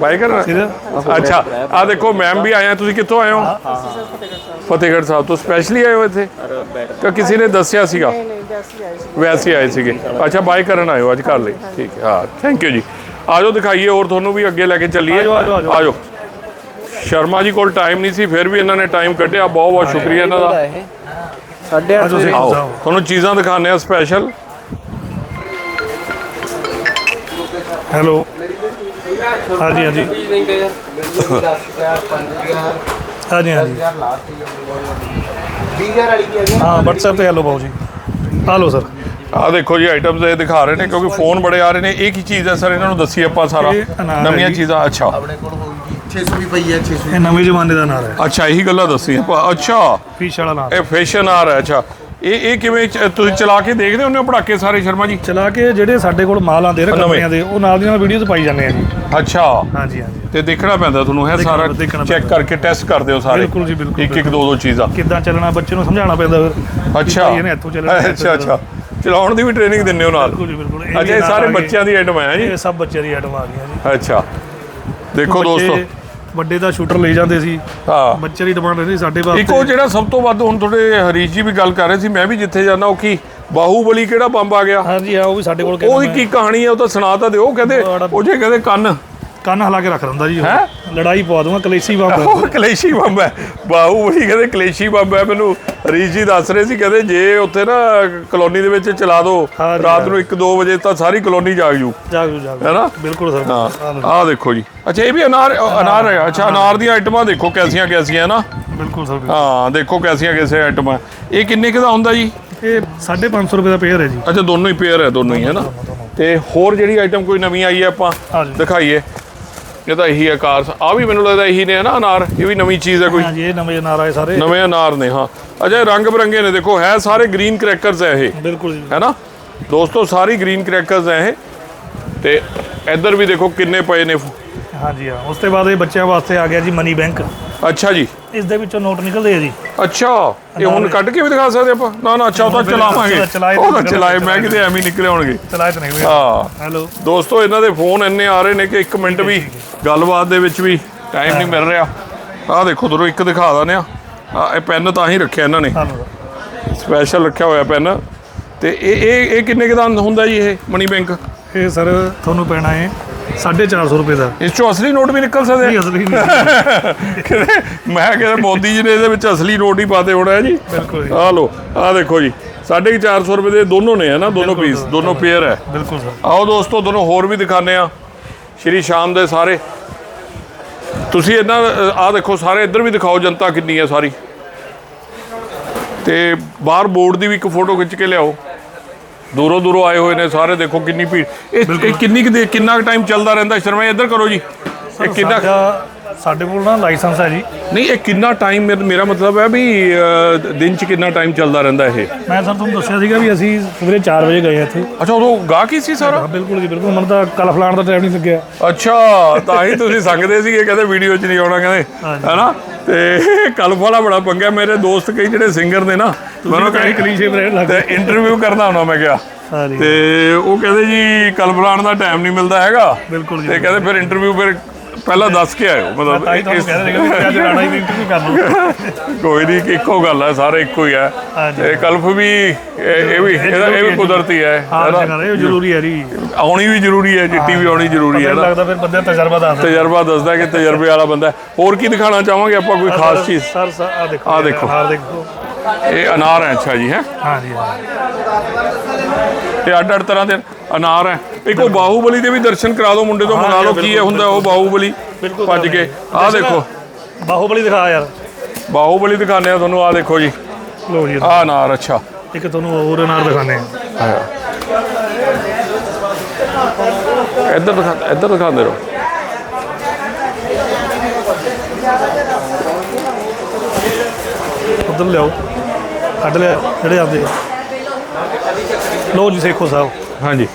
ਬਾਈ ਕਰਨ? ਅੱਛਾ ਆ ਦੇਖੋ ਮੈਮ ਵੀ ਆਏ ਆ ਤੁਸੀਂ ਕਿੱਥੋਂ ਆਏ ਹੋ? ਫਤਿਹਗੜ੍ਹ ਸਾਹਿਬ ਤੋਂ ਸਪੈਸ਼ਲੀ ਆਏ ਹੋ ਇੱਥੇ? ਕਿ ਕਿਸੇ ਨੇ ਦੱਸਿਆ ਸੀਗਾ? ਵੈਸੇ ਹੀ ਆਏ ਸੀਗੇ। ਅੱਛਾ ਬਾਈ ਕਰਨ ਆਏ ਹੋ ਅੱਜ ਕਰ ਲਈ। ਠੀਕ ਹੈ ਹਾਂ ਥੈਂਕ ਯੂ ਜੀ। ਆਜੋ ਦਿਖਾਈਏ ਹੋਰ ਤੁਹਾਨੂੰ ਵੀ ਅੱਗੇ ਲੈ ਕੇ ਚੱਲੀਏ। ਆਜੋ, ਆਜੋ, ਆਜੋ। ਆਜੋ। ਸ਼ਰਮਾ ਜੀ ਕੋਲ ਟਾਈਮ ਨਹੀਂ ਸੀ ਫਿਰ ਵੀ ਇਹਨਾਂ ਨੇ ਟਾਈਮ ਕੱਢਿਆ। ਬਹੁਤ ਬਹੁਤ ਸ਼ੁਕਰੀਆ ਇਹਨਾਂ ਦਾ। ਸਾਡੇ ਆਓ ਜਾਓ। ਤੁਹਾਨੂੰ ਚੀਜ਼ਾਂ ਦਿਖਾਉਂਦੇ ਆ ਸਪੈਸ਼ਲ ਹੈਲੋ। ਹਾਂਜੀ ਹਾਂਜੀ। ਹਾਂਜੀ ਹਾਂਜੀ। ਹਾਂ WhatsApp ਤੇ ਹੈਲੋ ਬਾਊ ਜੀ। ਹਲੋ ਸਰ ਆ ਦੇਖੋ ਜੀ ਆਈਟਮਸ ਇਹ ਦਿਖਾ ਰਹੇ ਨੇ ਕਿਉਂਕਿ ਫੋਨ ਬੜੇ ਆ ਰਹੇ ਨੇ। ਇਹ ਕੀ ਚੀਜ਼ ਹੈ ਸਰ ਇਹਨਾਂ ਨੂੰ ਦੱਸੀ ਆਪਾਂ ਸਾਰਾ। ਇਹ ਅਨਾਰ ਹੈ ਨਵੀਆਂ ਜੀ। ਚੀਜ਼ਾਂ ਅੱਛਾ। ਆਪਣੇ ਕੋਲ ਹੋਊਗੀ 600 ਵੀ ਪਈ ਹੈ 600 ਇਹ ਨਵੇਂ ਜ਼ਮਾਨੇ ਦਾ ਨਾਮ ਹੈ। ਅੱਛਾ ਇਹੀ ਗੱਲਾਂ ਦੱਸੀ ਆਪਾਂ। ਅੱਛਾ। ਫਿਸ਼ ਵਾਲਾ ਨਾਮ ਇਹ ਫੈਸ਼ਨ ਆ ਰਿਹਾ ਅੱਛਾ। ਇਹ ਇਹ ਕਿਵੇਂ ਚ- ਤੁਸੀਂ ਚਲਾ ਕੇ ਦੇਖਦੇ ਹੁੰਦੇ ਹੋ ਪੜਾਕੇ ਸਾਰੇ ਸ਼ਰਮਾ ਜੀ? ਚਲਾ ਕੇ ਜਿਹੜੇ ਸਾਡੇ ਕੋਲ ਮਾਲ ਆਉਂਦੇ ਨਵੇਂ। ਕੰਪਨੀਆਂ ਦੇ ਉਹ ਨਾਲ ਦੀ ਨਾਲ ਵੀਡੀਓਜ਼ ਪਾਈ ਜਾਂਦੇ ਆ ਜੀ। ਅੱਛਾ। ਹਾਂਜੀ ਹਾਂਜੀ। ਤੇ ਦੇਖਣਾ ਪੈਂਦਾ ਤੁਹਾਨੂੰ ਹੈ ਦੇਖਣਾ- ਸਾਰਾ ਦੇਖਣਾ ਚੈੱਕ ਪੈਂਦਾ। ਕਰਕੇ ਟੈਸਟ ਕਰਦੇ ਹੋ ਸਾਰੇ। ਬਿਲਕੁਲ ਜੀ, ਬਿਲਕੁਲ, ਇੱਕ ਇੱਕ ਦੋ ਦੋ ਚੀਜ਼ਾਂ। ਕਿੱਦਾਂ ਚੱਲਣਾ ਬੱਚੇ ਨੂੰ ਸਮਝਾਉਣਾ ਪੈਂਦਾ ਫਿਰ। ਅੱਛਾ। ਇਹਨੇ ਇੱਥੋਂ ਚੱਲਣਾ ਅੱਛਾ ਅੱਛਾ। ਚਲਾਉਣ ਦੀ ਵੀ ਟ੍ਰੇਨਿੰਗ ਦਿੰਦੇ ਹੋ ਨਾਲ? ਬਿਲਕੁਲ ਜੀ ਬਿਲਕੁਲ। ਅੱਛਾ ਇਹ ਸਾਰੇ ਬੱਚਿਆਂ ਦੀ ਆਈਟਮ ਹੈ ਜੀ? ਇਹ ਸਭ ਬੱਚਿਆਂ ਦੀ ਆਈਟਮ ਆ ਗਈਆਂ ਜੀ। ਅੱਛਾ। ਦੇਖੋ ਦੋਸਤੋ। ਬੱਚੇ ਵੱਡੇ ਦਾ ਸ਼ੂਟਰ ਲਈ ਜਾਂਦੇ ਸੀ। ਹਾਂ। ਬੱਚੇ ਦੀ ਡਿਮਾਂਡ ਰਹਿੰਦੀ ਸਾਡੇ ਇੱਕ ਉਹ ਵਾਸਤੇ ਜਿਹੜਾ ਸਭ ਤੋਂ ਵੱਧ ਹੁਣ ਤੁਹਾਡੇ ਹਰੀਸ਼ ਜੀ ਵੀ ਗੱਲ ਕਰ ਰਹੇ ਸੀ ਮੈਂ ਵੀ ਜਿੱਥੇ ਜਾਂਦਾ ਉਹ ਕੀ ਬਾਹੂਬਲੀ ਕਿਹੜਾ ਬੰਬ ਆ ਗਿਆ? ਹਾਂਜੀ ਆ ਉਹ ਵੀ ਸਾਡੇ ਕੋਲ ਕਹਿੰਦੇ ਕੀ ਕਹਾਣੀ ਹੈ ਉਹ ਤਾਂ ਸੁਣਾ ਤਾਂ ਦਿਓ ਕਹਿੰਦੇ ਉਹ ਜੇ ਕਹਿੰਦੇ ਕੰਨ। ਕੰਨ ਹਿਲਾ ਕੇ ਰੱਖ ਦਿੰਦਾ ਜੀ ਉਹ। ਹੈਂ? ਲੜਾਈ ਪਵਾ ਦੂੰਗਾ ਕਲੇਸ਼ੀ ਬੰਬ ਉਹ ਕਲੇਸ਼ੀ ਬੰਬ ਹੈ। ਬਾਹੂਬਲੀ ਕਹਿੰਦੇ ਕਲੇਸ਼ੀ ਬੰਬ ਹੈ। ਮੈਨੂੰ ਹਰੀਸ਼ ਜੀ ਦੱਸ ਰਹੇ ਸੀ ਕਹਿੰਦੇ ਜੇ ਉੱਥੇ ਨਾ ਕਲੋਨੀ ਦੇ ਵਿੱਚ ਚਲਾ ਦੋ ਹਾਂ ਜੀ, ਰਾਤ। ਨੂੰ 1-2 ਵਜੇ ਤਾਂ ਸਾਰੀ ਕਲੋਨੀ ਜਾਗ ਜੂ। ਜਾਗੂ ਜਾਗੂ। ਹੈ ਨਾ? ਬਿਲਕੁਲ ਸਰ। ਹਾਂ। ਆਹ ਦੇਖੋ ਜੀ। ਅੱਛਾ ਇਹ ਵੀ ਅਨਾਰ ਅਨਾਰ ਹੈ। ਅੱਛਾ ਅਨਾਰ ਦੀਆਂ ਆਈਟਮਾਂ ਦੇਖੋ ਕੈਸੀਆਂ ਕੈਸੀਆਂ ਨਾ। ਬਿਲਕੁਲ ਸਰ ਹਾਂ ਦੇਖੋ ਕੈਸੀਆਂ ਕੈਸੇ ਆਈਟਮਾਂ। ਇਹ ਕਿੰਨੇ ਕੁ ਦਾ ਹੁੰਦਾ ਜੀ? ਇਹ 550 ਰੁਪਏ ਦਾ ਪੇਅਰ ਹੈ ਜੀ। ਅੱਛਾ ਦੋਨੋਂ ਹੀ ਪੇਅਰ ਹੈ ਦੋਨੋਂ ਹੀ ਹੈ ਨਾ? ਤੇ ਹੋਰ ਜਿਹੜੀ ਆਈਟਮ ਕੋਈ ਨਵੀਂ ਆਈ ਹੈ ਆਪਾਂ। ਦਿਖਾਈਏ। ਇਹ ਤਾਂ ਇਹੀ ਹੈ ਕਾਰ। ਆ ਵੀ ਮੈਨੂੰ ਲੱਗਦਾ ਇਹੀ ਨੇ ਨਾ ਅਨਾਰ। ਇਹ ਵੀ ਨਵੀਂ ਚੀਜ਼ ਹੈ ਕੋਈ। ਹਾਂਜੀ ਇਹ ਨਵੇਂ ਨਾਰਾ ਹੈ ਸਾਰੇ। ਨਵੇਂ ਅਨਾਰ ਨੇ ਹਾਂ। ਅਜਾ ਰੰਗ ਬਰੰਗੇ ਨੇ ਦੇਖੋ ਹੈ ਸਾਰੇ ਗ੍ਰੀਨ ਕ੍ਰੈਕਰਸ ਹੈ ਇਹ। ਬਿਲਕੁਲ ਜੀ। ਹੈ ਨਾ? ਦੋਸਤੋ ਸਾਰੀ ਗ੍ਰੀਨ ਕ੍ਰੈਕਰਸ ਹੈ ਇਹ। ਤੇ ਇੱਧਰ ਵੀ ਦੇਖੋ ਕਿੰਨੇ ਪਏ ਨੇ ਹਾਂਜੀ ਹਾਂ। ਉਸ ਤੋਂ ਬਾਅਦ ਇਹ ਬੱਚਿਆਂ ਵਾਸਤੇ ਆ ਗਿਆ ਜੀ ਮਨੀ ਬੈਂਕ ਅੱਛਾ ਜੀ। ਇਸ ਦੇ ਵਿੱਚੋਂ ਨੋਟ ਨਿਕਲਦੇ ਆ ਜੀ। ਅੱਛਾ ਇਹ ਹੁਣ ਕੱਢ ਕੇ ਵੀ ਦਿਖਾ ਸਕਦੇ ਆਪਾਂ? ਨਾ ਨਾ ਅੱਛਾ ਉਹ ਤਾਂ ਚਲਾਵਾਂਗੇ। ਚਲਾਏ ਉਹ ਤਾਂ ਚਲਾਏ ਮੈਂ ਕਿਤੇ ਐਵੇਂ ਨਿਕਲੇ ਹੋਣਗੇ। ਚਲਾਏ ਤਾਂ ਨਹੀਂ ਹਾਂ। ਹੈਲੋ। ਦੋਸਤੋ ਇਹਨਾਂ ਦੇ ਫੋਨ ਇੰਨੇ ਆ ਰਹੇ ਨੇ ਕਿ 1 ਮਿੰਟ ਵੀ ਗੱਲਬਾਤ ਦੇ ਵਿੱਚ ਵੀ ਟਾਈਮ ਨਹੀਂ ਮਿਲ ਰਿਹਾ। ਆਹ ਦੇਖੋ ਦੋਰੋ ਇੱਕ ਦਿਖਾ ਦਿੰਦੇ ਆ। ਇਹ ਪੈਨ ਤਾਂ ਹੀ ਰੱਖਿਆ ਇਹਨਾਂ ਨੇ। ਸਪੈਸ਼ਲ ਰੱਖਿਆ ਹੋਇਆ ਪੈਨ ਤੇ ਇਹ ਇਹ ਕਿੰਨੇ ਕੁ ਦਾ ਹੁੰਦਾ ਜੀ ਇਹ ਮਨੀ ਬੈਂਕ ਇਹ ਸਰ ਤੁਹਾਨੂੰ ਪੈਣਾ ਹੈ 450 ਰੁਪਏ ਦਾ। ਇਸ ਚੋਂ ਅਸਲੀ ਨੋਟ ਵੀ ਨਿਕਲ ਸਕਦੇ ਨਹੀਂ ਆ ਅਸਲੀ ਨਹੀਂ ਮੈਂ ਕਿਹਾ ਮੋਦੀ ਜੀ ਨੇ ਇਹਦੇ ਵਿੱਚ ਅਸਲੀ ਨੋਟ ਹੀ ਪਾਤੇ ਹੋਣਾ ਹੈ ਜੀ। ਬਿਲਕੁਲ ਆਹ ਲੋ ਆਹ ਦੇਖੋ ਜੀ 450 ਰੁਪਏ ਦੇ ਦੋਨੋਂ ਨੇ ਹੈ ਨਾ ਦੋਨੋਂ ਪੀਸ ਦੋਨੋਂ ਪੇਅਰ ਹੈ। ਬਿਲਕੁਲ ਸਰ। ਆਓ ਦੋਸਤੋ ਦੋਨੋਂ ਹੋਰ ਵੀ ਦਿਖਾਣੇ ਆ ਸ਼੍ਰੀ ਸ਼ਾਮ ਦੇ ਸਾਰੇ। ਤੁਸੀਂ ਇਹਨਾਂ ਆਹ ਦੇਖੋ ਸਾਰੇ ਇੱਧਰ ਵੀ ਦਿਖਾਓ ਜਨਤਾ ਕਿੰਨੀ ਹੈ ਸਾਰੀ। ਤੇ ਬਾਹਰ ਬੋਰਡ ਦੀ ਵੀ ਇੱਕ ਫੋਟੋ ਖਿੱਚ ਕੇ ਲਿਆਓ। ਦੂਰੋਂ ਦੂਰੋਂ ਆਏ ਹੋਏ ਨੇ ਸਾਰੇ ਦੇਖੋ ਕਿੰਨੀ ਭੀੜ। ਇਹ ਇਹ ਕਿੰਨੀ ਕੁ ਦੇ ਕਿੰਨਾ ਟਾਈਮ ਚੱਲਦਾ ਰਹਿੰਦਾ ਸ਼ਰਮਾ ਇੱਧਰ ਕਰੋ ਜੀ। ਇਹ ਕਿੰਨਾ ਸਾਡਾ ਕੋਲ ਨਾ ਲਾਇਸੈਂਸ ਹੈ ਜੀ। ਨਹੀਂ ਇਹ ਕਿੰਨਾ ਟਾਈਮ ਮੇਰਾ ਮਤਲਬ ਹੈ ਵੀ ਅਹ, ਦਿਨ ਚ ਕਿੰਨਾ ਟਾਈਮ ਚੱਲਦਾ ਰਹਿੰਦਾ ਇਹ? ਮੈਂ ਸਰ ਤੁਹਾਨੂੰ ਦੱਸਿਆ ਸੀਗਾ ਵੀ ਅਸੀਂ ਸਵੇਰੇ 4 ਵਜੇ ਗਏ ਇੱਥੇ। ਅੱਛਾ ਉਦੋਂ ਗਾਹਕ ਹੀ ਸੀ ਸਾਰਾ? ਹਾਂ ਬਿਲਕੁਲ ਜੀ ਬਿਲਕੁਲ। ਮੈਨੂੰ ਤਾਂ ਕੱਲ ਫਲਾਣ ਦਾ ਟਾਈਮ ਨਹੀਂ ਲੱਗਿਆ। ਅੱਛਾ ਤਾਂ ਹੀ ਤੁਸੀਂ ਸੰਗਦੇ ਸੀਗੇ ਕਹਿੰਦੇ ਵੀਡੀਓ 'ਚ ਨਹੀਂ ਆਉਣਾ ਕਹਿੰਦੇ। ਹੈਨਾ? ਤੇ ਕਲਫ ਵਾਲਾ ਬੜਾ ਪੰਗਾ ਮੇਰੇ ਦੋਸਤ ਕਈ ਜਿਹੜੇ ਸਿੰਗਰ ਨੇ ਨਾ ਮੈਨੂੰ ਕਹਿੰਦੇ ਕਲੀਸ਼ੇ ਬ੍ਰੈਂਡ ਲੱਗ ਤੇ ਇੰਟਰਵਿਊ ਕਰਨਾ ਹੁੰਦਾ ਮੈਂ ਕਿਹਾ। ਹਾਂਜੀ। ਤੇ ਉਹ ਕਹਿੰਦੇ ਜੀ ਕਲਫਲਾਣ ਦਾ ਟਾਈਮ ਨਹੀਂ ਮਿਲਦਾ ਹੈਗਾ। ਬਿਲਕੁਲ ਜੀ ਤੇ ਕਹਿੰਦੇ ਫਿਰ ਇੰਟਰਵਿਊ ਫਿਰ ਪਹਿਲਾਂ ਦੱਸ ਕੇ ਆਇਓ ਮਤਲਬ ਤਾਂ ਹੀ ਤੁਹਾਨੂੰ ਕਹਿ ਰਹੇ ਵੀ ਅੱਜ ਰਾਣਾ ਹੀ ਇੰਟਰਵਿਊ ਕਰ ਲਓ। ਕੋਈ ਨਹੀਂ ਇੱਕੋ ਗੱਲ ਹੈ ਸਾਰੇ ਇੱਕੋ ਹੀ ਹੈ। ਤੇ ਕਲਫ ਵੀ ਇਹ ਇਹ ਵੀ ਇਹ ਵੀ ਕੁਦਰਤੀ ਹੈ ਹਾਂ ਇਹ ਜ਼ਰੂਰੀ ਹੈ ਜੀ। ਆਉਣੀ ਵੀ ਜ਼ਰੂਰੀ ਹੈ ਚਿੱਟੀ ਵੀ ਆਉਣੀ ਜ਼ਰੂਰੀ ਹੈ ਨਾ। ਲੱਗਦਾ ਫਿਰ ਬੰਦੇ ਤਜਰਬਾ ਦੱਸਦਾ ਤਜਰਬਾ ਦੱਸਦਾ ਕਿ ਤਜਰਬੇ ਵਾਲਾ ਬੰਦਾ ਹੈ। ਹੋਰ ਕੀ ਦਿਖਾਣਾ ਚਾਹਾਂਗੇ ਆਪਾਂ ਕੋਈ ਖਾਸ ਚੀਜ਼? ਸਰ ਸਰ ਆ ਦੇਖੋ ਆਹ ਦੇਖੋ। ਇਹ ਅਨਾਰ ਹੈ ਅੱਛਾ ਜੀ ਹੈ? ਹਾਂ ਜੀ ਇਹ ਅੱਡ ਅੱਡ ਤਰ੍ਹਾਂ ਦੇ ਅਨਾਰ ਹੈ। ਇੱਕ ਉਹ ਬਾਹੂਬਲੀ ਦੇ ਵੀ ਦਰਸ਼ਨ ਕਰਾ ਦਿਓ ਮੁੰਡੇ ਤੋਂ ਮੰਗਾ ਲਓ ਕੀ ਹੁੰਦਾ ਉਹ ਬਾਹੂਬਲੀ? ਭੱਜ ਕੇ। ਆਹ ਦੇਖੋ। ਬਾਹੂਬਲੀ ਦਿਖਾ ਯਾਰ। ਬਾਹੂਬਲੀ ਦਿਖਾਉਂਦੇ ਆ ਤੁਹਾਨੂੰ ਆਹ ਦੇਖੋ ਜੀ। ਲੋ ਜੀ ਆਹ ਅਨਾਰ ਅੱਛਾ। ਇੱਕ ਤੁਹਾਨੂੰ ਹੋਰ ਅਨਾਰ ਦਿਖਾਣੇ ਆ ਇੱਧਰ ਦਿਖਾ ਇੱਧਰ ਦਿਖਾਉਂਦੇ ਰਹੋ। ਉਧਰ ਲਿਆਓ। ਕੱਢ ਲਿਆ ਜਿਹੜੇ ਆਉਂਦੇ ਆ ਲੋ ਜੀ ਸੇਖੋ ਸਾਹਿਬ। ਹਾਂਜੀ।